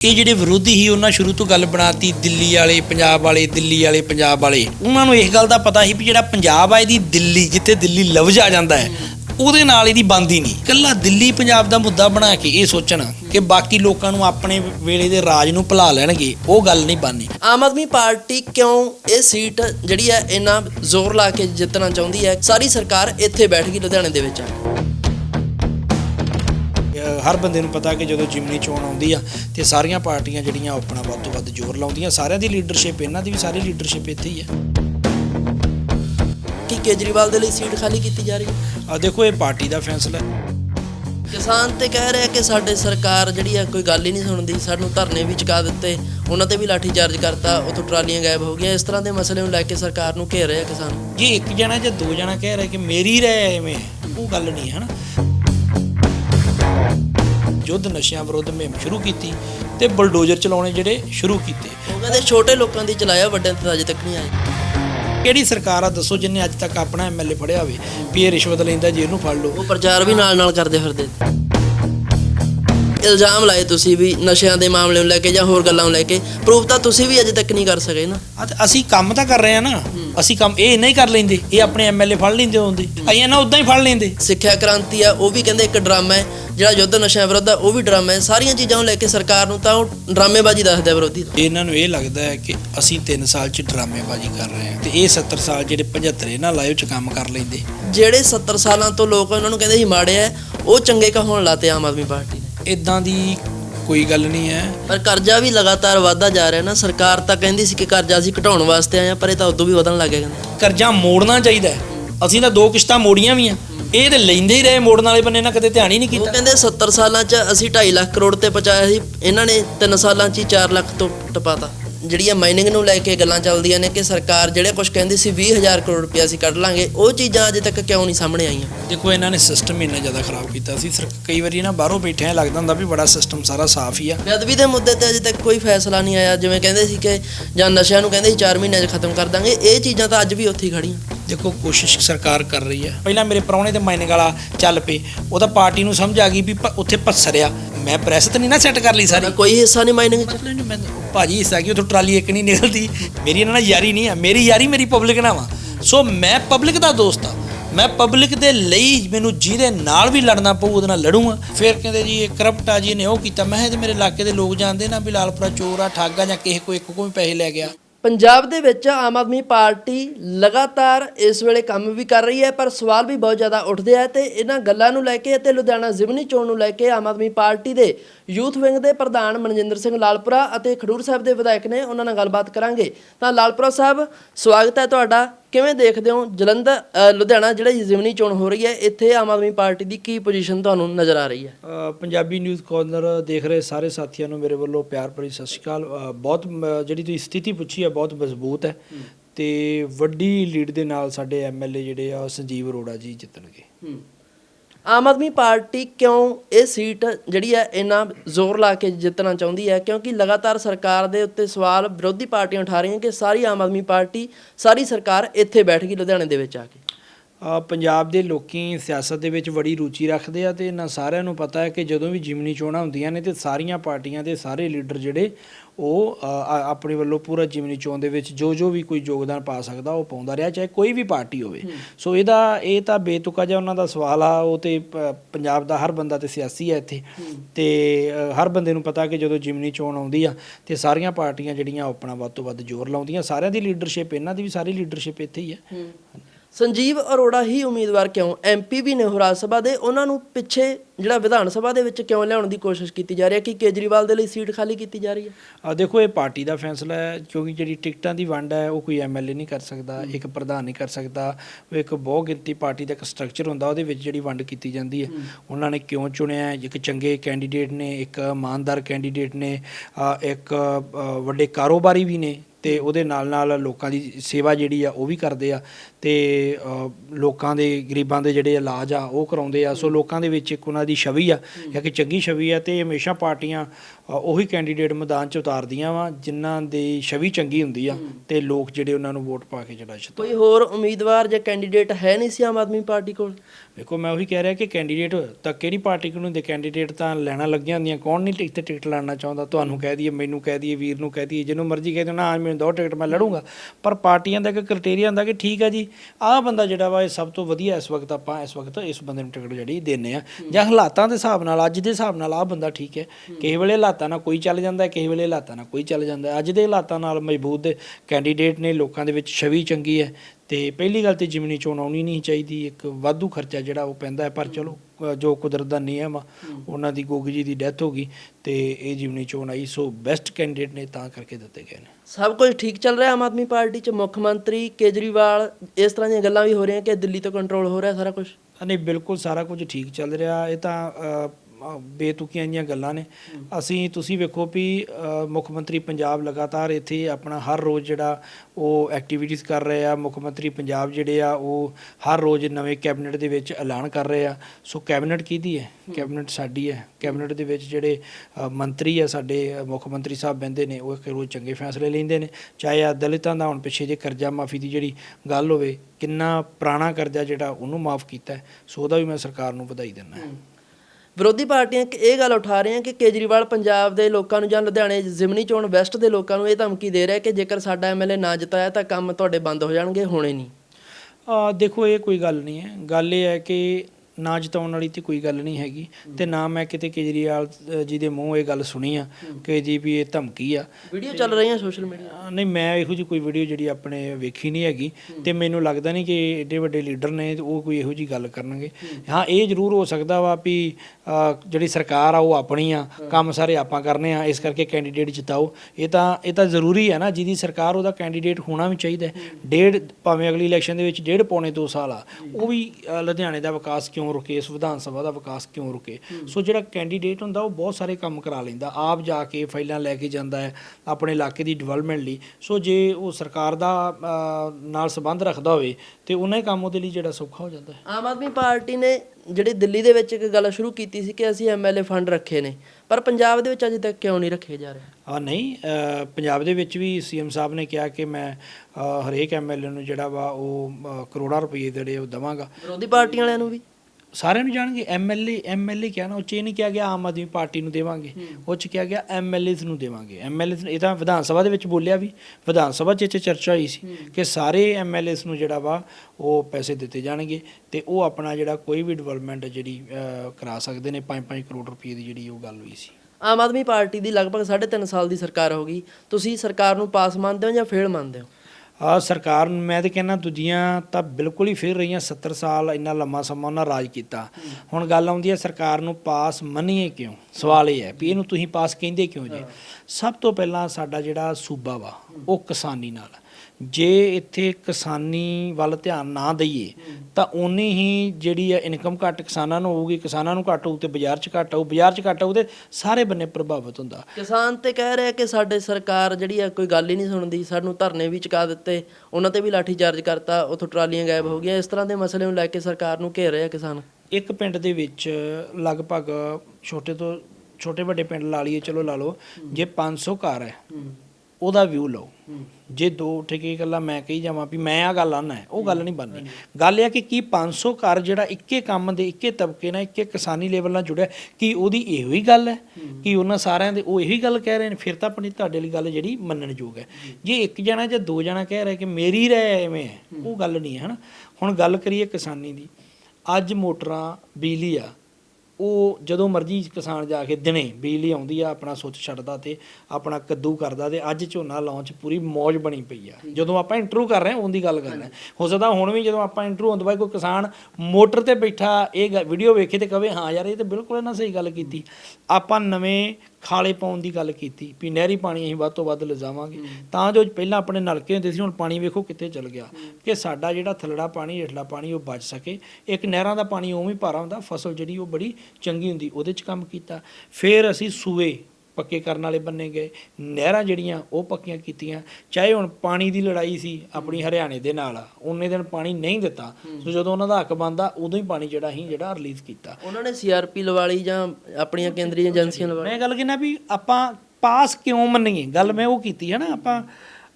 ਇਹ ਜਿਹੜੇ ਵਿਰੋਧੀ ਸੀ, ਉਹਨਾਂ ਸ਼ੁਰੂ ਤੋਂ ਗੱਲ ਬਣਾਤੀ ਦਿੱਲੀ ਵਾਲੇ, ਪੰਜਾਬ ਵਾਲੇ, ਦਿੱਲੀ ਵਾਲੇ, ਪੰਜਾਬ ਵਾਲੇ। ਉਹਨਾਂ ਨੂੰ ਇਸ ਗੱਲ ਦਾ ਪਤਾ ਸੀ ਵੀ ਜਿਹੜਾ ਪੰਜਾਬ ਆ, ਇਹਦੀ ਦਿੱਲੀ, ਜਿੱਥੇ ਦਿੱਲੀ ਲਫ਼ਜ਼ ਆ ਜਾਂਦਾ ਹੈ, ਉਹਦੇ ਨਾਲ ਇਹਦੀ ਬੰਦੀ ਨਹੀਂ। ਇਕੱਲਾ ਦਿੱਲੀ ਪੰਜਾਬ ਦਾ ਮੁੱਦਾ ਬਣਾ ਕੇ ਇਹ ਸੋਚਣਾ ਕਿ ਬਾਕੀ ਲੋਕਾਂ ਨੂੰ ਆਪਣੇ ਵੇਲੇ ਦੇ ਰਾਜ ਨੂੰ ਭੁਲਾ ਲੈਣਗੇ, ਉਹ ਗੱਲ ਨਹੀਂ ਬਣਨੀ। ਆਮ ਆਦਮੀ ਪਾਰਟੀ ਕਿਉਂ ਇਹ ਸੀਟ ਜਿਹੜੀ ਹੈ, ਇੰਨਾ ਜ਼ੋਰ ਲਾ ਕੇ ਜਿੱਤਣਾ ਚਾਹੁੰਦੀ ਹੈ? ਸਾਰੀ ਸਰਕਾਰ ਇੱਥੇ ਬੈਠ ਗਈ ਲੁਧਿਆਣੇ ਦੇ ਵਿੱਚ। ਹਰ ਬੰਦੇ ਨੂੰ ਪਤਾ ਕਿ ਜਦੋਂ ਜਿਮਨੀ ਚੋਣ ਆਉਂਦੀ ਆ ਤੇ ਸਾਰੀਆਂ ਪਾਰਟੀਆਂ ਜਿਹੜੀਆਂ ਆਪਣਾ ਵੱਧ ਤੋਂ ਵੱਧ ਜ਼ੋਰ ਲਾਉਂਦੀਆਂ। ਸਾਰਿਆਂ ਦੀ ਲੀਡਰਸ਼ਿਪ ਇਹਨਾਂ ਦੀ ਵੀ ਸਾਰੀ ਲੀਡਰਸ਼ਿਪ ਇੱਥੇ ਹੀ ਆ। ਕੀ ਕੇਜਰੀਵਾਲ ਦੇ ਲਈ ਸੀਟ ਖਾਲੀ ਕੀਤੀ ਜਾ ਰਹੀ ਹੈ? ਆ ਦੇਖੋ ਇਹ ਪਾਰਟੀ ਦਾ ਫੈਸਲਾ ਹੈ। ਕਿਸਾਨ ਤੇ ਕਹਿ ਰਿਹਾ ਕਿ ਸਾਡੇ ਸਰਕਾਰ ਜਿਹੜੀ ਆ ਕੋਈ ਗੱਲ ਹੀ ਨਹੀਂ ਸੁਣਦੀ। ਸਾਨੂੰ ਧਰਨੇ ਵੀ ਚੁਕਾ ਦਿੱਤੇ ਉਹਨਾਂ ਤੇ ਵੀ ਲਾਠੀ ਚਾਰਜ ਕਰਤਾ ਉਥੋਂ ਟਰਾਲੀਆਂ ਗਾਇਬ ਹੋ ਗਈਆਂ। ਇਸ ਤਰ੍ਹਾਂ ਦੇ ਮਸਲੇ ਨੂੰ ਲੈ ਕੇ ਸਰਕਾਰ ਨੂੰ ਘੇਰ ਰਿਹਾ ਕਿਸਾਨ। ਜੇ ਇੱਕ ਜਣਾ ਜਾਂ ਦੋ ਜਣਾ ਕਹਿ ਰਿਹਾ ਕਿ ਮੇਰੀ ਰਹਿ ਐਵੇਂ ਉਹ ਗੱਲ ਨਹੀਂ ਹੈ ਨਾ ਯੁੱਧ ਨਸ਼ਿਆਂ ਵਿਰੁੱਧ ਮੁਹਿੰਮ ਸ਼ੁਰੂ ਕੀਤੀ ਤੇ ਬਲਡੋਜ਼ਰ ਚਲਾਉਣੇ ਜਿਹੜੇ ਸ਼ੁਰੂ ਕੀਤੇ। ਉਹ ਕਹਿੰਦੇ ਛੋਟੇ ਲੋਕਾਂ ਦੀ ਚਲਾਇਆ, ਵੱਡਿਆਂ ਤੇ ਅਜੇ ਤੱਕ ਨਹੀਂ ਆਏ ਕਿਹੜੀ ਸਰਕਾਰ ਆ, ਦੱਸੋ ਜਿੰਨੇ ਅੱਜ ਤੱਕ ਆਪਣਾ ਐਮਐਲਏ ਫੜਿਆ ਹੋਵੇ। ਵੀ ਇਹ ਰਿਸ਼ਵਤ ਲੈਂਦਾ ਜੇ ਇਹਨੂੰ ਫੜ ਲਓ। ਉਹ ਪ੍ਰਚਾਰ ਵੀ ਨਾਲ ਨਾਲ ਕਰਦੇ ਫਿਰਦੇ। ਇਲਜ਼ਾਮ ਲਾਏ ਤੁਸੀਂ ਵੀ ਨਸ਼ਿਆਂ ਦੇ ਮਾਮਲੇ ਨੂੰ ਲੈ ਕੇ ਜਾਂ ਹੋਰ ਗੱਲਾਂ ਨੂੰ ਲੈ ਕੇ? ਪ੍ਰੂਫ ਤਾਂ ਤੁਸੀਂ ਵੀ ਅਜੇ ਤੱਕ ਨਹੀਂ ਕਰ ਸਕੇ ਨਾ। ਆ ਤੇ ਅਸੀਂ ਕੰਮ ਤਾਂ ਕਰ ਰਹੇ ਆ ਨਾ। ਅਸੀਂ ਕੰਮ ਇਹ ਨਹੀਂ ਕਰ ਲੈਂਦੇ। ਇਹ ਆਪਣੇ ਐਮਐਲਏ ਫੜ ਲੈਂਦੇ ਹੁੰਦੇ। ਅਸੀਂ ਨਾ ਉਦਾਂ ਹੀ ਫੜ ਲੈਂਦੇ। ਸਿੱਖਿਆ ਕ੍ਰਾਂਤੀ ਆ ਉਹ ਵੀ ਕਹਿੰਦੇ ਇੱਕ ਡਰਾਮਾ ਹੈ। ਜਿਹੜਾ ਯੁੱਧ ਨਸ਼ਿਆਂ ਵਿਰੁੱਧ ਆ ਉਹ ਵੀ ਡਰਾਮਾ ਹੈ। ਸਾਰੀਆਂ ਚੀਜ਼ਾਂ ਨੂੰ ਲੈ ਕੇ ਸਰਕਾਰ ਨੂੰ ਤਾਂ ਉਹ ਡਰਾਮੇਬਾਜ਼ੀ ਦੱਸਦੇ ਵਿਰੋਧੀ ਇਹਨਾਂ ਨੂੰ ਇਹ ਲੱਗਦਾ ਹੈ ਕਿ ਅਸੀਂ 3 ਸਾਲ ਚ ਡਰਾਮੇਬਾਜ਼ੀ ਕਰ ਰਹੇ ਹਾਂ। ਤੇ ਇਹ 70 ਸਾਲ ਜਿਹੜੇ 75 ਇਹਨਾਂ ਲਾਈਵ ਚ ਕੰਮ ਕਰ ਲੈਂਦੇ। ਜਿਹੜੇ 70 ਸਾਲਾਂ ਤੋਂ ਲੋਕ ਉਹਨਾਂ ਨੂੰ ਕਹਿੰਦੇ ਸੀ ਮਾੜੇ ਆ ਉਹ ਚੰਗੇ ਕਹਾਉਣ ਲਾਤੇ ਆਮ ਆਦਮੀ ਪਾਰਟੀ। ਇਦਾਂ ਦੀ ਕੋਈ ਗੱਲ ਨਹੀਂ ਹੈ। ਪਰ ਕਰਜ਼ਾ ਵੀ ਲਗਾਤਾਰ ਵਧਦਾ ਜਾ ਰਿਹਾ ਨਾ ਸਰਕਾਰ ਤਾਂ ਕਹਿੰਦੀ ਸੀ ਕਿ ਕਰਜ਼ਾ ਅਸੀਂ ਘਟਾਉਣ ਵਾਸਤੇ ਆਏ ਆ ਪਰ ਇਹ ਤਾਂ ਉਦੋਂ ਵੀ ਵਧਣ ਲੱਗ ਗਿਆ ਕਹਿੰਦੇ। ਕਰਜ਼ਾ ਮੋੜਨਾ ਚਾਹੀਦਾ ਹੈ। ਅਸੀਂ ਤਾਂ ਦੋ ਕਿਸ਼ਤਾਂ ਮੋੜੀਆਂ ਵੀ ਆ। ਇਹ ਤੇ ਲੈਂਦੇ ਹੀ ਰਹੇ ਮੋੜਨ ਵਾਲੇ ਬੰਨੇ ਨਾਲ ਕਦੇ ਧਿਆਨ ਹੀ ਨਹੀਂ ਉਹ ਕੀਤਾ। ਕਹਿੰਦੇ 70 ਸਾਲਾਂ 'ਚ ਅਸੀਂ 2.5 ਲੱਖ ਕਰੋੜ ਤੇ ਪਹੁੰਚਾਇਆ ਸੀ ਇਹਨਾਂ ਨੇ 3 ਸਾਲਾਂ 'ਚ ਹੀ 4 ਲੱਖ ਤੋਂ ਟਪਾਤਾ। ਜਿਹੜੀਆਂ ਮਾਈਨਿੰਗ ਨੂੰ ਲੈ ਕੇ ਗੱਲਾਂ ਚੱਲਦੀਆਂ ਨੇ ਕਿ ਸਰਕਾਰ ਜਿਹੜੇ ਕੁਝ ਕਹਿੰਦੀ ਸੀ 20000 ਕਰੋੜ ਰੁਪਇਆ ਅਸੀਂ ਕੱਢ ਲਾਂਗੇ ਉਹ ਚੀਜ਼ਾਂ ਅਜੇ ਤੱਕ ਕਿਉਂ ਨਹੀਂ ਸਾਹਮਣੇ ਆਈਆਂ? ਦੇਖੋ ਇਹਨਾਂ ਨੇ ਸਿਸਟਮ ਇੰਨਾ ਜ਼ਿਆਦਾ ਖਰਾਬ ਕੀਤਾ ਸੀ। ਸਰ ਕਈ ਵਾਰੀ ਨਾ ਬਾਹਰੋਂ ਬੈਠਿਆਂ ਲੱਗਦਾ ਹੁੰਦਾ ਵੀ ਬੜਾ ਸਿਸਟਮ ਸਾਰਾ ਸਾਫ਼ ਹੀ ਆ। ਬੇਅਦਬੀ ਦੇ ਮੁੱਦੇ ਤੇ ਅਜੇ ਤੱਕ ਕੋਈ ਫੈਸਲਾ ਨਹੀਂ ਆਇਆ ਜਿਵੇਂ ਕਹਿੰਦੇ ਸੀ ਕਿ ਜਾਂ ਨਸ਼ਿਆਂ ਨੂੰ ਕਹਿੰਦੇ ਸੀ 4 ਮਹੀਨਿਆਂ 'ਚ ਖਤਮ ਕਰ ਦਾਂਗੇ ਇਹ ਚੀਜ਼ਾਂ ਤਾਂ ਅੱਜ ਵੀ ਉੱਥੇ ਹੀ ਖੜੀਆਂ ਦੇਖੋ ਕੋਸ਼ਿਸ਼ ਸਰਕਾਰ ਕਰ ਰਹੀ ਹੈ। ਪਹਿਲਾਂ ਮੇਰੇ ਪ੍ਰਾਹੁਣੇ ਤੇ ਮਾਈਨਿੰਗ ਵਾਲਾ ਚੱਲ ਪਏ। ਉਹਦਾ ਪਾਰਟੀ ਨੂੰ ਸਮਝ ਆ ਗਈ ਵੀ ਉੱਥੇ ਭੱਸਰਿਆ ਮੈਂ ਪ੍ਰੈਸ ਤਾਂ ਨਹੀਂ ਨਾ ਸੈੱਟ ਕਰ ਲਈ ਸਾਰੀ। ਕੋਈ ਹਿੱਸਾ ਨਹੀਂ ਮਾਈਨਿੰਗ 'ਚ ਮੈਂ ਭਾਜੀ ਹਿੱਸਾ ਕੀ ਉਥੋਂ ਟਰਾਲੀ ਇੱਕ ਨਹੀਂ ਨਿਕਲਦੀ। ਮੇਰੀ ਇਹਨਾਂ ਨਾਲ ਯਾਰੀ ਨਹੀਂ ਆ। ਮੇਰੀ ਯਾਰੀ ਮੇਰੀ ਪਬਲਿਕ ਨਾਲ ਵਾ ਸੋ ਮੈਂ ਪਬਲਿਕ ਦਾ ਦੋਸਤ ਆ। ਮੈਂ ਪਬਲਿਕ ਦੇ ਲਈ ਮੈਨੂੰ ਜਿਹਦੇ ਨਾਲ ਵੀ ਲੜਨਾ ਪਊ ਉਹਦੇ ਨਾਲ ਲੜੂੰਗਾ। ਫਿਰ ਕਹਿੰਦੇ ਜੀ ਇਹ ਕਰਪਟ ਆ ਜੀ ਇਹਨੇ ਉਹ ਕੀਤਾ। ਮੈਂ ਇਹ ਮੇਰੇ ਇਲਾਕੇ ਦੇ ਲੋਕ ਜਾਣਦੇ ਨਾ ਵੀ ਲਾਲਪੁਰਾ ਚੋਰ ਆ ਠੱਗ ਆ ਜਾਂ ਕਿਸੇ ਕੋ ਇੱਕ ਕੋਈ ਪੈਸੇ ਲੈ ਗਿਆ। ਪੰਜਾਬ ਦੇ ਵਿੱਚ ਆਮ ਆਦਮੀ ਪਾਰਟੀ ਲਗਾਤਾਰ ਇਸ ਵੇਲੇ ਕੰਮ ਵੀ ਕਰ ਰਹੀ ਹੈ, ਪਰ ਸਵਾਲ ਵੀ ਬਹੁਤ ਜ਼ਿਆਦਾ ਉੱਠਦੇ ਆ ਤੇ ਇਹਨਾਂ ਗੱਲਾਂ ਨੂੰ ਲੈ ਕੇ ਅਤੇ ਲੁਧਿਆਣਾ ਜ਼ਿਮਨੀ ਚੋਣ ਨੂੰ ਲੈ ਕੇ ਆਮ ਆਦਮੀ ਪਾਰਟੀ ਦੇ ਯੂਥ ਵਿੰਗ ਦੇ ਪ੍ਰਧਾਨ ਮਨਜਿੰਦਰ ਸਿੰਘ ਲਾਲਪੁਰਾ ਅਤੇ ਖਡੂਰ ਸਾਹਿਬ ਦੇ ਵਿਧਾਇਕ ਨੇ ਉਹਨਾਂ ਨਾਲ ਗੱਲਬਾਤ ਕਰਾਂਗੇ। ਤਾਂ ਲਾਲਪੁਰਾ ਸਾਹਿਬ ਸਵਾਗਤ ਹੈ ਤੁਹਾਡਾ। ਕਿਵੇਂ ਦੇਖਦੇ ਹੋ ਜਲੰਧਰ ਲੁਧਿਆਣਾ ਜਿਹੜੀ ਜ਼ਿਮਨੀ ਚੋਣ ਹੋ ਰਹੀ ਹੈ ਇੱਥੇ ਆਮ ਆਦਮੀ ਪਾਰਟੀ ਦੀ ਕੀ ਪੋਜੀਸ਼ਨ ਤੁਹਾਨੂੰ ਨਜ਼ਰ ਆ ਰਹੀ ਹੈ? ਪੰਜਾਬੀ ਨਿਊਜ਼ ਕਾਰਨਰ ਦੇਖ ਰਹੇ ਸਾਰੇ ਸਾਥੀਆਂ ਨੂੰ ਮੇਰੇ ਵੱਲੋਂ ਪਿਆਰ ਭਰੀ ਸਤਿ ਸ਼੍ਰੀ ਅਕਾਲ। ਬਹੁਤ ਜਿਹੜੀ ਤੁਸੀਂ ਸਥਿਤੀ ਪੁੱਛੀ ਹੈ ਬਹੁਤ ਮਜ਼ਬੂਤ ਹੈ। ਤੇ ਵੱਡੀ ਲੀਡ ਦੇ ਨਾਲ ਸਾਡੇ ਐਮਐਲਏ ਜਿਹੜੇ ਆ ਸੰਜੀਵ ਅਰੋੜਾ ਜੀ ਜਿੱਤਣਗੇ। ਆਮ ਆਦਮੀ ਪਾਰਟੀ ਕਿਉਂ ਇਹ ਸੀਟ ਜਿਹੜੀ ਹੈ ਇੰਨਾ ਜ਼ੋਰ ਲਾ ਕੇ ਜਿੱਤਣਾ ਚਾਹੁੰਦੀ ਹੈ? ਕਿਉਂਕਿ ਲਗਾਤਾਰ ਸਰਕਾਰ ਦੇ ਉੱਤੇ ਸਵਾਲ ਵਿਰੋਧੀ ਪਾਰਟੀਆਂ ਉਠਾ ਰਹੀਆਂ ਕਿ ਸਾਰੀ ਆਮ ਆਦਮੀ ਪਾਰਟੀ, ਸਾਰੀ ਸਰਕਾਰ ਇੱਥੇ ਬੈਠ ਗਈ ਲੁਧਿਆਣੇ ਦੇ ਵਿੱਚ ਆ ਕੇ। ਪੰਜਾਬ ਦੇ ਲੋਕੀ ਸਿਆਸਤ ਦੇ ਵਿੱਚ ਬੜੀ ਰੁਚੀ ਰੱਖਦੇ ਆ ਤੇ ਇਹਨਾਂ ਸਾਰਿਆਂ ਨੂੰ ਪਤਾ ਹੈ ਕਿ ਜਦੋਂ ਵੀ ਜਿਮਨੀ ਚੋਣਾਂ ਹੁੰਦੀਆਂ ਨੇ ਤੇ ਸਾਰੀਆਂ ਪਾਰਟੀਆਂ ਦੇ ਸਾਰੇ ਲੀਡਰ ਜਿਹੜੇ ਉਹ ਆਪਣੇ ਵੱਲੋਂ ਪੂਰਾ ਜਿਮਨੀ ਚੋਣ ਦੇ ਵਿੱਚ ਜੋ ਜੋ ਵੀ ਕੋਈ ਯੋਗਦਾਨ ਪਾ ਸਕਦਾ ਉਹ ਪਾਉਂਦਾ ਰਿਹਾ ਚਾਹੇ ਕੋਈ ਵੀ ਪਾਰਟੀ ਹੋਵੇ। ਸੋ ਇਹਦਾ ਇਹ ਤਾਂ ਬੇਤੁਕਾ ਜਿਹਾ ਉਹਨਾਂ ਦਾ ਸਵਾਲ ਆ ਉਹ ਤੇ ਪੰਜਾਬ ਦਾ ਹਰ ਬੰਦਾ ਤੇ ਸਿਆਸੀ ਹੈ ਇੱਥੇ। ਤੇ ਹਰ ਬੰਦੇ ਨੂੰ ਪਤਾ ਕਿ ਜਦੋਂ ਜਿਮਨੀ ਚੋਣ ਆਉਂਦੀ ਆ ਤੇ ਸਾਰੀਆਂ ਪਾਰਟੀਆਂ ਜਿਹੜੀਆਂ ਆਪਣਾ ਵੱਧ ਤੋਂ ਵੱਧ ਜ਼ੋਰ ਲਾਉਂਦੀਆਂ। ਸਾਰਿਆਂ ਦੀ ਲੀਡਰਸ਼ਿਪ ਇਹਨਾਂ ਦੀ ਵੀ ਸਾਰੀ ਲੀਡਰਸ਼ਿਪ ਇੱਥੇ ਹੀ ਹੈ। ਸੰਜੀਵ ਅਰੋੜਾ ਹੀ ਉਮੀਦਵਾਰ ਕਿਉਂ? ਐਮਪੀ ਵੀ ਨੇ ਉਹ ਰਾਜ ਸਭਾ ਦੇ ਉਹਨਾਂ ਨੂੰ ਪਿੱਛੇ ਜਿਹੜਾ ਵਿਧਾਨ ਸਭਾ ਦੇ ਵਿੱਚ ਕਿਉਂ ਲਿਆਉਣ ਦੀ ਕੋਸ਼ਿਸ਼ ਕੀਤੀ ਜਾ ਰਹੀ ਹੈ? ਕਿ ਕੇਜਰੀਵਾਲ ਦੇ ਲਈ ਸੀਟ ਖਾਲੀ ਕੀਤੀ ਜਾ ਰਹੀ ਹੈ? ਆ ਦੇਖੋ ਇਹ ਪਾਰਟੀ ਦਾ ਫੈਸਲਾ ਹੈ ਕਿਉਂਕਿ ਜਿਹੜੀ ਟਿਕਟਾਂ ਦੀ ਵੰਡ ਹੈ ਉਹ ਕੋਈ ਐਮਐਲਏ ਨਹੀਂ ਕਰ ਸਕਦਾ ਇੱਕ ਪ੍ਰਧਾਨ ਨਹੀਂ ਕਰ ਸਕਦਾ ਉਹ ਇੱਕ ਬਹੁ ਗਿਣਤੀ ਪਾਰਟੀ ਦਾ ਇੱਕ ਸਟਰਕਚਰ ਹੁੰਦਾ ਉਹਦੇ ਵਿੱਚ ਜਿਹੜੀ ਵੰਡ ਕੀਤੀ ਜਾਂਦੀ ਹੈ। ਉਹਨਾਂ ਨੇ ਕਿਉਂ ਚੁਣਿਆ? ਇੱਕ ਚੰਗੇ ਕੈਂਡੀਡੇਟ ਨੇ ਇੱਕ ਇਮਾਨਦਾਰ ਕੈਂਡੀਡੇਟ ਨੇ ਇੱਕ ਵੱਡੇ ਕਾਰੋਬਾਰੀ ਵੀ ਨੇ ਤੇ ਉਹਦੇ ਨਾਲ ਨਾਲ ਲੋਕਾਂ ਦੀ ਸੇਵਾ ਜਿਹੜੀ ਆ ਉਹ ਵੀ ਕਰਦੇ ਆ ਤੇ ਲੋਕਾਂ ਦੇ ਗਰੀਬਾਂ ਦੇ ਜਿਹੜੇ ਇਲਾਜ ਆ ਉਹ ਕਰਾਉਂਦੇ ਆ। ਸੋ ਲੋਕਾਂ ਦੇ ਵਿੱਚ ਇੱਕ ਉਹਨਾਂ ਦੀ ਛਵੀ ਆ ਇੱਕ ਚੰਗੀ ਛਵੀ ਆ ਤੇ ਹਮੇਸ਼ਾ ਪਾਰਟੀਆਂ ਉਹੀ ਕੈਂਡੀਡੇਟ ਮੈਦਾਨ 'ਚ ਉਤਾਰਦੀਆਂ ਵਾ ਜਿਨ੍ਹਾਂ ਦੀ ਛਵੀ ਚੰਗੀ ਹੁੰਦੀ ਆ ਤੇ ਲੋਕ ਜਿਹੜੇ ਉਹਨਾਂ ਨੂੰ ਵੋਟ ਪਾ ਕੇ ਜਿਹੜਾ ਜਿਤਾ ਕੋਈ ਹੋਰ ਉਮੀਦਵਾਰ ਜਾਂ ਕੈਂਡੀਡੇਟ ਹੈ ਨਹੀਂ ਸੀ ਆਮ ਆਦਮੀ ਪਾਰਟੀ ਕੋਲ? ਵੇਖੋ ਮੈਂ ਉਹੀ ਕਹਿ ਰਿਹਾ ਕਿ ਕੈਂਡੀਡੇਟ ਤਾਂ ਕਿਹੜੀ ਪਾਰਟੀ ਨੂੰ ਦੇ ਕੈਂਡੀਡੇਟ ਤਾਂ ਲੈਣਾ ਲੱਗੀਆਂ ਹੁੰਦੀਆਂ ਕੌਣ ਨਹੀਂ ਟਿਕਟ ਟਿਕਟ ਲੜਨਾ ਚਾਹੁੰਦਾ ਤੁਹਾਨੂੰ ਕਹਿ ਦਈਏ ਮੈਨੂੰ ਕਹਿ ਦਈਏ ਵੀਰ ਨੂੰ ਕਹਿ ਦਈਏ ਜਿਹਨੂੰ ਮਰਜ਼ੀ ਕਹਿ ਦਿਓ ਨਾ ਅੱਜ ਮੈਨੂੰ ਦੋ ਟਿਕਟ ਮੈਂ ਲੜੂੰਗਾ। ਪਰ ਪਾਰਟੀਆਂ ਦਾ ਇੱਕ ਕ੍ਰਾਈਟੇਰੀਆ ਹੁੰਦਾ ਕਿ ਠੀਕ ਹੈ ਜੀ ਆਹ ਬੰਦਾ ਜਿਹੜਾ ਵਾ ਇਹ ਸਭ ਤੋਂ ਵਧੀਆ ਇਸ ਵਕਤ ਆਪਾਂ ਇਸ ਵਕਤ ਇਸ ਬੰਦੇ ਨੂੰ ਟਿਕਟ ਜਿਹੜੀ ਦਿੰਨੇ ਆ। ਜਾਂ ਹਾਲਾਤਾਂ ਦੇ ਹਿਸਾਬ ਨਾਲ ਅੱਜ ਦੇ ਹਿਸਾਬ ਨਾਲ ਆਹ ਬੰਦਾ ਠੀਕ ਹੈ। ਕਿਸੇ ਵੇਲੇ ਹਾਲਾਤਾਂ ਨਾਲ ਕੋਈ ਚੱਲ ਜਾਂਦਾ ਹੈ ਕਿਸੇ ਵੇਲੇ ਹਾਲਾਤਾਂ ਨਾਲ ਕੋਈ ਚੱਲ ਜਾਂਦਾ। ਹੈ ਅੱਜ ਦੇ ਹਾਲਾਤਾਂ ਨਾਲ ਮਜ਼ਬੂਤ ਕੈਂਡੀਡੇਟ ਨੇ ਲੋਕਾਂ ਦੇ ਵਿੱਚ ਛਵੀ ਚੰਗੀ ਹੈ ਤੇ ਪਹਿਲੀ ਗੱਲ ਤੇ ਜਿਮਨੀ ਚੋਣ ਆਉਣੀ ਨਹੀਂ ਚਾਹੀਦੀ ਇੱਕ ਵਾਧੂ ਖਰਚਾ ਜਿਹੜਾ ਉਹ ਪੈਂਦਾ ਹੈ ਪਰ ਚਲੋ ਜੋ ਕੁਦਰਤ ਦਾ ਨਿਯਮ ਆ ਉਹਨਾਂ ਦੀ ਗੋਗੀ ਜੀ ਦੀ ਡੈਥ ਹੋ ਗਈ ਤੇ ਇਹ ਜਿਮਨੀ ਚੋਣ ਆਈ ਸੋ ਬੈਸਟ ਕੈਂਡੀਡੇਟ ਨੇ ਤਾਂ ਕਰਕੇ ਦਿੱਤੇ ਗਏ ਨੇ। ਸਭ ਕੁਝ ਠੀਕ ਚੱਲ ਰਿਹਾ ਆਮ ਆਦਮੀ ਪਾਰਟੀ 'ਚ? ਮੁੱਖ ਮੰਤਰੀ ਕੇਜਰੀਵਾਲ ਇਸ ਤਰ੍ਹਾਂ ਦੀਆਂ ਗੱਲਾਂ ਵੀ ਹੋ ਰਹੀਆਂ ਕਿ ਦਿੱਲੀ ਤੋਂ ਕੰਟਰੋਲ ਹੋ ਰਿਹਾ ਸਾਰਾ ਕੁਝ? ਨਹੀਂ ਬਿਲਕੁਲ ਸਾਰਾ ਕੁਝ ਠੀਕ ਚੱਲ ਰਿਹਾ। ਇਹ ਤਾਂ ਬੇਤੁਕੀਆਂ ਜੀਆਂ ਗੱਲਾਂ ਨੇ। ਅਸੀਂ ਤੁਸੀਂ ਵੇਖੋ ਵੀ ਮੁੱਖ ਮੰਤਰੀ ਪੰਜਾਬ ਲਗਾਤਾਰ ਇੱਥੇ ਆਪਣਾ ਹਰ ਰੋਜ਼ ਜਿਹੜਾ ਉਹ ਐਕਟੀਵਿਟੀਜ਼ ਕਰ ਰਹੇ ਆ। ਮੁੱਖ ਮੰਤਰੀ ਪੰਜਾਬ ਜਿਹੜੇ ਆ ਉਹ ਹਰ ਰੋਜ਼ ਨਵੇਂ ਕੈਬਨਿਟ ਦੇ ਵਿੱਚ ਐਲਾਨ ਕਰ ਰਹੇ ਆ। ਸੋ ਕੈਬਨਿਟ ਕਿਹਦੀ ਹੈ? ਕੈਬਨਿਟ ਸਾਡੀ ਹੈ। ਕੈਬਨਿਟ ਦੇ ਵਿੱਚ ਜਿਹੜੇ ਅ, ਮੰਤਰੀ ਆ ਸਾਡੇ ਅ, ਮੁੱਖ ਮੰਤਰੀ ਸਾਹਿਬ ਬਹਿੰਦੇ ਨੇ ਉਹ ਇੱਕ ਰੋਜ਼ ਚੰਗੇ ਫੈਸਲੇ ਲੈਂਦੇ ਨੇ। ਚਾਹੇ ਆ ਦਲਿਤਾਂ ਦਾ ਹੁਣ ਪਿੱਛੇ ਜੇ ਕਰਜ਼ਾ ਮਾਫੀ ਦੀ ਜਿਹੜੀ ਗੱਲ ਹੋਵੇ ਕਿੰਨਾ ਪੁਰਾਣਾ ਕਰਜ਼ਾ ਜਿਹੜਾ ਉਹਨੂੰ ਮਾਫ ਕੀਤਾ ਹੈ। ਸੋ ਉਹਦਾ ਵੀ ਮੈਂ ਸਰਕਾਰ ਨੂੰ ਵਧਾਈ ਦਿੰਦਾ ਹੈ। ਵਿਰੋਧੀ ਪਾਰਟੀਆਂ ਇੱਕ ਇਹ ਗੱਲ ਉਠਾ ਰਹੀਆਂ ਕਿ ਕੇਜਰੀਵਾਲ ਪੰਜਾਬ ਦੇ ਲੋਕਾਂ ਨੂੰ ਜਾਂ ਲੁਧਿਆਣੇ ਜ਼ਿਮਨੀ ਚੋਣ ਵੈਸਟ ਦੇ ਲੋਕਾਂ ਨੂੰ ਇਹ ਧਮਕੀ ਦੇ ਰਿਹਾ ਕਿ ਜੇਕਰ ਸਾਡਾ ਐਮਐਲਏ ਨਾ ਜਿਤਾਇਆ ਤਾਂ ਕੰਮ ਤੁਹਾਡੇ ਬੰਦ ਹੋ ਜਾਣਗੇ, ਹੋਣੇ ਨਹੀਂ। ਦੇਖੋ, ਇਹ ਕੋਈ ਗੱਲ ਨਹੀਂ ਹੈ। ਗੱਲ ਇਹ ਹੈ ਕਿ ਨਾ ਜਿਤਾਉਣ ਵਾਲੀ ਤੇ ਕੋਈ ਗੱਲ ਨਹੀਂ ਹੈਗੀ। ਤੇ ਨਾ ਮੈਂ ਕਿਤੇ ਕੇਜਰੀਵਾਲ ਜੀ ਦੇ ਮੂੰਹ ਇਹ ਗੱਲ ਸੁਣੀ ਆ ਕਿ ਜੀ ਵੀ ਇਹ ਧਮਕੀ ਆ। ਵੀਡੀਓ ਚੱਲ ਰਹੀਆਂ ਸੋਸ਼ਲ ਮੀਡੀਆ ਨਹੀਂ ਮੈਂ ਇਹੋ ਜੀ ਕੋਈ ਵੀਡੀਓ ਜਿਹੜੀ ਆਪਣੇ ਵੇਖੀ ਨਹੀਂ ਹੈਗੀ। ਤੇ ਮੈਨੂੰ ਲੱਗਦਾ ਨਹੀਂ ਕਿ ਏਡੇ ਵੱਡੇ ਲੀਡਰ ਨੇ ਉਹ ਕੋਈ ਇਹੋ ਜੀ ਗੱਲ ਕਰਨਗੇ। ਹਾਂ ਇਹ ਜ਼ਰੂਰ ਹੋ ਸਕਦਾ ਵਾ ਵੀ ਜਿਹੜੀ ਸਰਕਾਰ ਆ ਉਹ ਆਪਣੀ ਆ ਕੰਮ ਸਾਰੇ ਆਪਾਂ ਕਰਨੇ ਆ ਇਸ ਕਰਕੇ ਕੈਂਡੀਡੇਟ ਜਿਤਾਓ। ਇਹ ਤਾਂ ਇਹ ਤਾਂ ਜ਼ਰੂਰੀ ਹੈ ਨਾ ਜਿਹਦੀ ਸਰਕਾਰ ਉਹਦਾ ਕੈਂਡੀਡੇਟ ਹੋਣਾ ਵੀ ਚਾਹੀਦਾ। ਡੇਢ ਭਾਵੇਂ ਅਗਲੀ ਇਲੈਕਸ਼ਨ ਦੇ ਵਿੱਚ ਡੇਢ ਪੌਣੇ 2 ਸਾਲ ਆ ਉਹ ਵੀ ਲੁਧਿਆਣੇ ਦਾ ਵਿਕਾਸ ਕਿਉਂ ਰੁਕੇ ਇਸ ਵਿਧਾਨ ਸਭਾ ਦਾ ਵਿਕਾਸ ਕਿਉਂ ਰੁਕੇ? ਸੋ ਜਿਹੜਾ ਕੈਂਡੀਡੇਟ ਹੁੰਦਾ ਉਹ ਬਹੁਤ ਸਾਰੇ ਕੰਮ ਕਰਾ ਲੈਂਦਾ। ਆਪ ਜਾ ਕੇ ਫਾਈਲਾਂ ਲੈ ਕੇ ਜਾਂਦਾ ਹੈ ਆਪਣੇ ਇਲਾਕੇ ਦੀ ਡਿਵੈਲਪਮੈਂਟ ਲਈ। ਸੋ ਜੇ ਉਹ ਸਰਕਾਰ ਦਾ ਨਾਲ ਸੰਬੰਧ ਰੱਖਦਾ ਹੋਵੇ ਤੇ ਉਹਨਾਂ ਹੀ ਕੰਮ ਉਹਦੇ ਲਈ ਜਿਹੜਾ ਸੌਖਾ ਹੋ ਜਾਂਦਾ ਹੈ। ਆਮ ਆਦਮੀ ਪਾਰਟੀ ਨੇ ਜਿਹੜੀ ਦਿੱਲੀ ਦੇ ਵਿੱਚ ਇੱਕ ਗੱਲ ਸ਼ੁਰੂ ਕੀਤੀ ਸੀ ਕਿ ਅਸੀਂ ਐਮਐਲਏ ਫੰਡ ਰੱਖੇ ਨੇ ਪਰ ਪੰਜਾਬ ਦੇ ਵਿੱਚ ਅਜੇ ਤੱਕ ਕਿਉਂ ਨਹੀਂ ਰੱਖੇ ਜਾ ਰਹੇ? ਆ ਨਹੀਂ ਪੰਜਾਬ ਦੇ ਵਿੱਚ ਵੀ ਸੀਐਮ ਸਾਹਿਬ ਨੇ ਕਿਹਾ ਕਿ ਮੈਂ ਹਰੇਕ ਐਮਐਲਏ ਨੂੰ ਜਿਹੜਾ ਵਾ ਉਹ ਕਰੋੜਾਂ ਰੁਪਏ ਜਿਹੜੇ ਉਹ ਦਵਾਂਗਾ। ਵਿਰੋਧੀ ਪਾਰਟੀਆਂ ਵਾਲਿਆਂ ਨੂੰ ਵੀ? ਸਾਰਿਆਂ ਨੂੰ ਜਾਣਗੇ ਐਮਐਲਏ ਐਮਐਲਏ ਕਿਹਾ ਨਾ ਉਹ 'ਚ ਇਹ ਨਹੀਂ ਕਿਹਾ ਗਿਆ ਆਮ ਆਦਮੀ ਪਾਰਟੀ ਨੂੰ ਦੇਵਾਂਗੇ। ਉਹ ਚ ਕਿਹਾ ਗਿਆ ਐਮਐਲਏਸ ਨੂੰ ਦੇਵਾਂਗੇ। ਐਮਐਲਏ ਇਹ ਤਾਂ ਵਿਧਾਨ ਸਭਾ ਦੇ ਵਿੱਚ ਬੋਲਿਆ ਵੀ ਵਿਧਾਨ ਸਭਾ 'ਚ ਇਹ ਚਰਚਾ ਹੋਈ ਸੀ ਕਿ ਸਾਰੇ ਐਮਐਲਏਸ ਨੂੰ ਜਿਹੜਾ ਵਾ ਉਹ ਪੈਸੇ ਦਿੱਤੇ ਜਾਣਗੇ ਤੇ ਉਹ ਆਪਣਾ ਜਿਹੜਾ ਕੋਈ ਵੀ ਡਿਵੈਲਪਮੈਂਟ ਜਿਹੜੀ ਕਰਾ ਸਕਦੇ ਨੇ 5-5 ਕਰੋੜ ਰੁਪਏ ਦੀ ਜਿਹੜੀ ਉਹ ਗੱਲ ਹੋਈ ਸੀ। ਆਮ ਆਦਮੀ ਪਾਰਟੀ ਦੀ ਲਗਭਗ 3.5 ਸਾਲ ਦੀ ਸਰਕਾਰ ਹੋ ਗਈ। ਤੁਸੀਂ ਸਰਕਾਰ ਨੂੰ ਪਾਸ ਮੰਨਦੇ ਹੋ ਜਾਂ ਫੇਲ ਮੰਨਦੇ ਹੋ? ਆ ਸਰਕਾਰ ਨੂੰ ਮੈਂ ਤੇ ਕਹਿੰਦਾ ਦੂਜੀਆਂ ਤਾਂ ਬਿਲਕੁਲ ਹੀ ਫਿਰ ਰਹੀਆਂ 70 ਸਾਲ ਇੰਨਾ ਲੰਮਾ ਸਮਾਂ ਉਹਨਾਂ ਰਾਜ ਕੀਤਾ। ਹੁਣ ਗੱਲ ਆਉਂਦੀ ਹੈ ਸਰਕਾਰ ਨੂੰ ਪਾਸ ਮੰਨੀਏ ਕਿਉਂ? ਸਵਾਲ ਇਹ ਹੈ ਵੀ ਇਹਨੂੰ ਤੁਸੀਂ ਪਾਸ ਕਹਿੰਦੇ ਕਿਉਂ ਜੀ? ਸਭ ਤੋਂ ਪਹਿਲਾਂ ਸਾਡਾ ਜਿਹੜਾ ਸੂਬਾ ਵਾ, ਉਹ ਕਿਸਾਨੀ ਨਾਲ ਜੇ ਇੱਥੇ ਕਿਸਾਨੀ ਵੱਲ ਧਿਆਨ ਨਾ ਦਈਏ ਤਾਂ ਉਨੀ ਹੀ ਜਿਹੜੀ ਹੈ ਇਨਕਮ ਘੱਟ ਕਿਸਾਨਾਂ ਨੂੰ ਹੋਊਗੀ ਕਿਸਾਨਾਂ ਨੂੰ ਘੱਟ ਹੋਊ ਤੇ ਬਾਜ਼ਾਰ 'ਚ ਘੱਟ ਆਊ ਬਾਜ਼ਾਰ 'ਚ ਘੱਟ ਆਊ ਤੇ ਸਾਰੇ ਬੰਨੇ ਪ੍ਰਭਾਵਿਤ ਹੁੰਦਾ। ਕਿਸਾਨ ਤੇ ਕਹਿ ਰਿਹਾ ਕਿ ਸਾਡੇ ਸਰਕਾਰ ਜਿਹੜੀ ਆ ਕੋਈ ਗੱਲ ਹੀ ਨਹੀਂ ਸੁਣਦੀ ਸਾਨੂੰ ਧਰਨੇ ਵੀ ਚੁਕਾ ਦਿੱਤੇ ਉਹਨਾਂ ਤੇ ਵੀ ਲਾਠੀ ਚਾਰਜ ਕਰਤਾ ਉਥੋਂ ਟਰਾਲੀਆਂ ਗਾਇਬ ਹੋ ਗਈਆਂ ਇਸ ਤਰ੍ਹਾਂ ਦੇ ਮਸਲੇ ਨੂੰ ਲੈ ਕੇ ਸਰਕਾਰ ਨੂੰ ਘੇਰ ਰਿਹਾ ਕਿਸਾਨ। ਇੱਕ ਪਿੰਡ ਦੇ ਵਿੱਚ ਲਗਭਗ ਛੋਟੇ ਤੋਂ ਛੋਟੇ ਵੱਡੇ ਪਿੰਡ ਲਾ ਲਈਏ ਚਲੋ ਲਾ ਲਓ ਜੇ 500 ਘਰ ਹੈ। ਉਹਦਾ ਵਿਊ ਲਓ। ਜੇ ਦੋ ਠੇਕੇ ਗੱਲਾਂ ਮੈਂ ਕਹੀ ਜਾਵਾਂ ਵੀ ਮੈਂ ਆ ਗੱਲ ਆਨਾ ਹੈ ਉਹ ਗੱਲ ਨਹੀਂ ਬਣਨੀ ਗੱਲ ਇਹ ਆ ਕਿ ਕੀ 500 ਘਰ ਜਿਹੜਾ ਇੱਕੇ ਕੰਮ ਦੇ, ਇੱਕੇ ਤਬਕੇ ਨਾਲ, ਇੱਕੇ ਕਿਸਾਨੀ ਲੈਵਲ ਨਾਲ ਜੁੜਿਆ, ਕੀ ਉਹਦੀ ਇਹੋ ਹੀ ਗੱਲ ਹੈ? ਕਿ ਉਹਨਾਂ ਸਾਰਿਆਂ ਦੇ ਉਹ ਇਹੀ ਗੱਲ ਕਹਿ ਰਹੇ ਨੇ? ਫਿਰ ਤਾਂ ਆਪਣੀ ਤੁਹਾਡੇ ਲਈ ਗੱਲ ਜਿਹੜੀ ਮੰਨਣਯੋਗ ਹੈ। ਜੇ ਇੱਕ ਜਣਾ ਜਾਂ ਦੋ ਜਣਾ ਕਹਿ ਰਿਹਾ ਕਿ ਮੇਰੀ ਰਾਏ ਐਵੇਂ ਹੈ, ਉਹ ਗੱਲ ਨਹੀਂ ਹੈ, ਹਨਾ? ਹੁਣ ਗੱਲ ਕਰੀਏ ਕਿਸਾਨੀ ਦੀ। ਅੱਜ ਮੋਟਰਾਂ, ਬਿਜਲੀ ਆ ਉਹ ਜਦੋਂ ਮਰਜ਼ੀ ਕਿਸਾਨ ਜਾ ਕੇ ਦਿਨੇ ਬਿਜਲੀ ਆਉਂਦੀ ਆ ਆਪਣਾ ਸੁੱਚ ਛੱਡਦਾ ਤੇ ਆਪਣਾ ਕੱਦੂ ਕਰਦਾ ਤੇ ਅੱਜ ਝੋਨਾ ਲਾਉਣ ਚ ਪੂਰੀ ਮੌਜ ਬਣੀ ਪਈ ਆ। ਜਦੋਂ ਆਪਾਂ ਇੰਟਰਵਿਊ ਕਰ ਰਹੇ ਹਾਂ ਉਹਦੀ ਗੱਲ ਕਰ ਰਹੇ ਹਾਂ। ਹੋ ਸਕਦਾ ਹੁਣ ਵੀ ਜਦੋਂ ਆਪਾਂ ਇੰਟਰਵਿਊ ਹੁੰਦਾ ਬਾਈ ਕੋਈ ਕਿਸਾਨ ਮੋਟਰ ਤੇ ਬੈਠਾ ਇਹ ਵੀਡੀਓ ਵੇਖੇ ਤੇ ਕਵੇ ਹਾਂ ਯਾਰ ਇਹ ਤੇ ਬਿਲਕੁਲ ਇਹਨਾਂ ਸਹੀ ਗੱਲ ਕੀਤੀ। ਆਪਾਂ ਨਵੇਂ ਖਾਲੇ ਪਾਉਣ ਦੀ ਗੱਲ ਕੀਤੀ ਵੀ ਨਹਿਰੀ ਪਾਣੀ ਅਸੀਂ ਵੱਧ ਤੋਂ ਵੱਧ ਲਿਜਾਵਾਂਗੇ। ਤਾਂ ਜੋ ਪਹਿਲਾਂ ਆਪਣੇ ਨਲਕੇ ਹੁੰਦੇ ਸੀ ਹੁਣ ਪਾਣੀ ਵੇਖੋ ਕਿੱਥੇ ਚਲ ਗਿਆ। ਕਿ ਸਾਡਾ ਜਿਹੜਾ ਥਲੜਾ ਪਾਣੀ ਹੇਠਲਾ ਪਾਣੀ ਉਹ ਬਚ ਸਕੇ। ਇੱਕ ਨਹਿਰਾਂ ਦਾ ਪਾਣੀ ਉਵੇਂ ਭਾਰਾ ਹੁੰਦਾ ਫਸਲ ਜਿਹੜੀ ਉਹ ਬੜੀ ਚੰਗੀ ਹੁੰਦੀ ਉਹਦੇ 'ਚ ਕੰਮ ਕੀਤਾ। ਫਿਰ ਅਸੀਂ ਸੂਏ ਪੱਕੇ ਕਰਨ ਵਾਲੇ ਬੰਨੇ ਗਏ। ਨਹਿਰਾਂ ਜਿਹੜੀਆਂ ਉਹ ਪੱਕੀਆਂ ਕੀਤੀਆਂ। ਚਾਹੇ ਹੁਣ ਪਾਣੀ ਦੀ ਲੜਾਈ ਸੀ ਆਪਣੀ ਹਰਿਆਣੇ ਦੇ ਨਾਲ। ਉਹਨੇ ਦਿਨ ਪਾਣੀ ਨਹੀਂ ਦਿੱਤਾ। ਸੋ ਜਦੋਂ ਉਹਨਾਂ ਦਾ ਹੱਕ ਬੰਦਾ ਉਦੋਂ ਹੀ ਪਾਣੀ ਜਿਹੜਾ ਹੀ ਜਿਹੜਾ ਰਿਲੀਜ਼ ਕੀਤਾ। ਉਹਨਾਂ ਨੇ ਸੀਆਰਪੀ ਲਵਾ ਲਈ ਜਾਂ ਆਪਣੀਆਂ ਕੇਂਦਰੀ ਏਜੰਸੀਆਂ ਲਵਾ ਮੈਂ ਗੱਲ ਕਿੰਨਾ ਵੀ ਆਪਾਂ ਪਾਸ ਕਿਉਂ ਮੰਨੀਏ? ਗੱਲ ਮੈਂ ਉਹ ਕੀਤੀ ਹੈ ਨਾ ਆਪਾਂ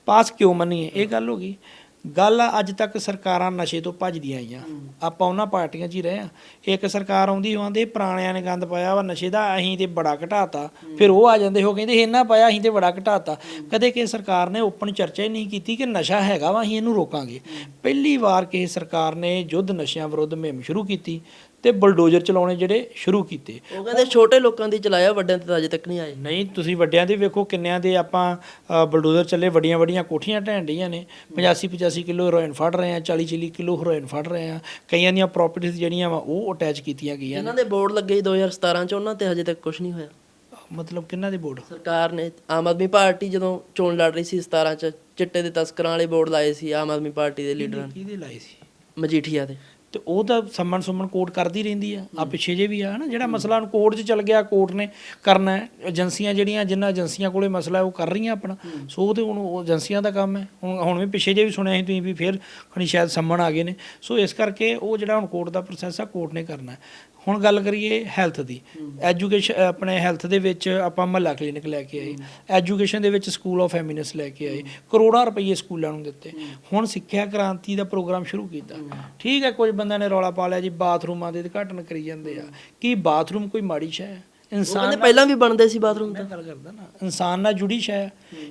ਪਾਸ ਕਿਉਂ ਮੰਨੀਏ? ਇਹ ਗੱਲ ਹੋ ਗਈ। ਗੱਲ ਆ, ਅੱਜ ਤੱਕ ਸਰਕਾਰਾਂ ਨਸ਼ੇ ਤੋਂ ਭੱਜਦੀਆਂ ਆਈਆਂ। ਆਪਾਂ ਉਹਨਾਂ ਪਾਰਟੀਆਂ 'ਚ ਹੀ ਰਹੇ ਆ ਇੱਕ ਸਰਕਾਰ ਆਉਂਦੀ ਉਹ ਆਂਦੇ ਪੁਰਾਣਿਆਂ ਨੇ ਗੰਦ ਪਾਇਆ ਵਾ ਨਸ਼ੇ ਦਾ ਅਸੀਂ ਤੇ ਬੜਾ ਘਟਾਤਾ। ਫਿਰ ਉਹ ਆ ਜਾਂਦੇ ਹੋ ਕਹਿੰਦੇ ਇਹਨਾਂ ਪਾਇਆ ਅਸੀਂ ਤੇ ਬੜਾ ਘਟਾਤਾ। ਕਦੇ ਕਿਸੇ ਸਰਕਾਰ ਨੇ ਓਪਨ ਚਰਚਾ ਹੀ ਨਹੀਂ ਕੀਤੀ ਕਿ ਨਸ਼ਾ ਹੈਗਾ ਵਾ ਅਸੀਂ ਇਹਨੂੰ ਰੋਕਾਂਗੇ। ਪਹਿਲੀ ਵਾਰ ਕਿਸੇ ਸਰਕਾਰ ਨੇ ਯੁੱਧ ਨਸ਼ਿਆਂ ਵਿਰੁੱਧ ਮੁਹਿੰਮ ਸ਼ੁਰੂ ਕੀਤੀ। ਤੇ ਬਲਡੋਜ਼ਰ ਚਲਾਉਣੇ ਜਿਹੜੇ ਸ਼ੁਰੂ ਕੀਤੇ। ਉਹ ਕਹਿੰਦੇ ਛੋਟੇ ਲੋਕਾਂ ਦੀ ਚਲਾਇਆ ਵੱਡਿਆਂ ਤੇ ਤਾਂ ਅਜੇ ਤੱਕ ਨਹੀਂ ਆਏ। ਨਹੀਂ ਤੁਸੀਂ ਵੱਡਿਆਂ ਦੇ ਵੇਖੋ ਕਿੰਨਿਆਂ ਦੇ ਆਪਾਂ ਬਲਡੋਜ਼ਰ ਚੱਲੇ ਵੱਡੀਆਂ ਵੱਡੀਆਂ ਕੋਠੀਆਂ ਢਹਿਣ ਡੀਆਂ ਨੇ। 85 85 ਕਿਲੋ ਹੈਰੋਇਨ ਫੜ ਰਹੇ ਆ 40 40 ਕਿਲੋ ਹੈਰੋਇਨ ਫੜ ਰਹੇ ਆ। ਕਈਆਂ ਦੀਆਂ ਪ੍ਰਾਪਰਟੀਆਂ ਜਿਹੜੀਆਂ ਵਾ ਉਹ ਅਟੈਚ ਕੀਤੀਆਂ ਗਈਆਂ ਇਹਨਾਂ ਦੇ ਬੋਰਡ ਲੱਗੇ ਸੀ 2017 ਚ ਉਹਨਾਂ ਤੇ ਹਜੇ ਤੱਕ ਕੁਝ ਨਹੀਂ ਹੋਇਆ। ਮਤਲਬ ਕਿੰਨਾ ਦੇ ਬੋਰਡ? ਸਰਕਾਰ ਨੇ ਆਮ ਆਦਮੀ ਪਾਰਟੀ ਜਦੋਂ ਚੋਣ ਲੜ ਰਹੀ ਸੀ 17 ਚ ਚਿੱਟੇ ਦੇ ਤਸਕਰਾਂ ਵਾਲੇ ਬੋਰਡ ਲਾਏ ਸੀ ਆਮ ਆਦਮੀ ਪਾਰਟੀ ਦੇ ਲੀਡਰਾਂ ਨੇ। ਕਿਹਦੇ ਲਾਏ ਸੀ? ਮਜੀਠੀਆ ਦੇ। ਤੇ ਉਹ ਤਾਂ ਸੰਮਣ ਸੁਮਣ ਕੋਰਟ ਕਰਦੀ ਰਹਿੰਦੀ ਆ। ਆ ਪਿੱਛੇ ਜੇ ਵੀ ਆ ਨਾ ਜਿਹੜਾ ਮਸਲਾ ਨੂੰ ਕੋਰਟ 'ਚ ਚੱਲ ਗਿਆ ਕੋਰਟ ਨੇ ਕਰਨਾ ਏਜੰਸੀਆਂ ਜਿਹੜੀਆਂ ਜਿੰਨਾ ਏਜੰਸੀਆਂ ਕੋਲੇ ਮਸਲਾ ਉਹ ਕਰ ਰਹੀਆਂ ਆਪਣਾ। ਸੋ ਉਹ ਤੇ ਹੁਣ ਉਹ ਏਜੰਸੀਆਂ ਦਾ ਕੰਮ ਹੈ। ਹੁਣ ਹੁਣ ਵੀ ਪਿੱਛੇ ਜੇ ਵੀ ਸੁਣਿਆ ਸੀ ਤੁਸੀਂ ਵੀ ਫਿਰ ਖਣੀ ਸ਼ਾਇਦ ਸੰਮਣ ਆ ਗਏ ਨੇ। ਸੋ ਇਸ ਕਰਕੇ ਉਹ ਜਿਹੜਾ ਹੁਣ ਕੋਰਟ ਦਾ ਪ੍ਰੋਸੈਸ ਆ ਕੋਰਟ ਨੇ ਕਰਨਾ। ਹੁਣ ਗੱਲ ਕਰੀਏ ਹੈਲਥ ਦੀ। ਐਜੂਕੇਸ਼ਨ ਆਪਣੇ ਹੈਲਥ ਦੇ ਵਿੱਚ ਆਪਾਂ ਮਹੱਲਾ ਕਲੀਨਿਕ ਲੈ ਕੇ ਆਏ। ਐਜੂਕੇਸ਼ਨ ਦੇ ਵਿੱਚ ਸਕੂਲ ਆਫ ਫੈਮਿਨਿਸ ਲੈ ਕੇ ਆਏ। ਕਰੋੜਾਂ ਰੁਪਏ ਸਕੂਲਾਂ ਨੂੰ ਦਿੱਤੇ। ਹੁਣ ਸਿੱਖਿਆ ਕ੍ਰਾਂਤੀ ਦਾ ਪ੍ਰੋਗਰਾਮ ਸ਼ੁਰੂ ਕੀਤਾ। ਠੀਕ ਹੈ, ਕੁਝ ਬੰਦਿਆਂ ਨੇ ਰੌਲਾ ਪਾ ਲਿਆ ਜੀ, ਬਾਥਰੂਮਾਂ ਦੇ ਉਦਘਾਟਨ ਕਰੀ ਜਾਂਦੇ ਆ। ਕੀ ਬਾਥਰੂਮ ਕੋਈ ਮਾੜੀ ਸ਼ੈ? ਹੈ ਇਨਸਾਨ ਕਹਿੰਦੇ ਪਹਿਲਾਂ ਵੀ ਬਣਦੇ ਸੀ ਬਾਥਰੂਮ ਮੈਂ ਗੱਲ ਕਰਦਾ ਨਾ ਇਨਸਾਨ ਨਾਲ ਜੁੜੀ ਸ਼ੈ।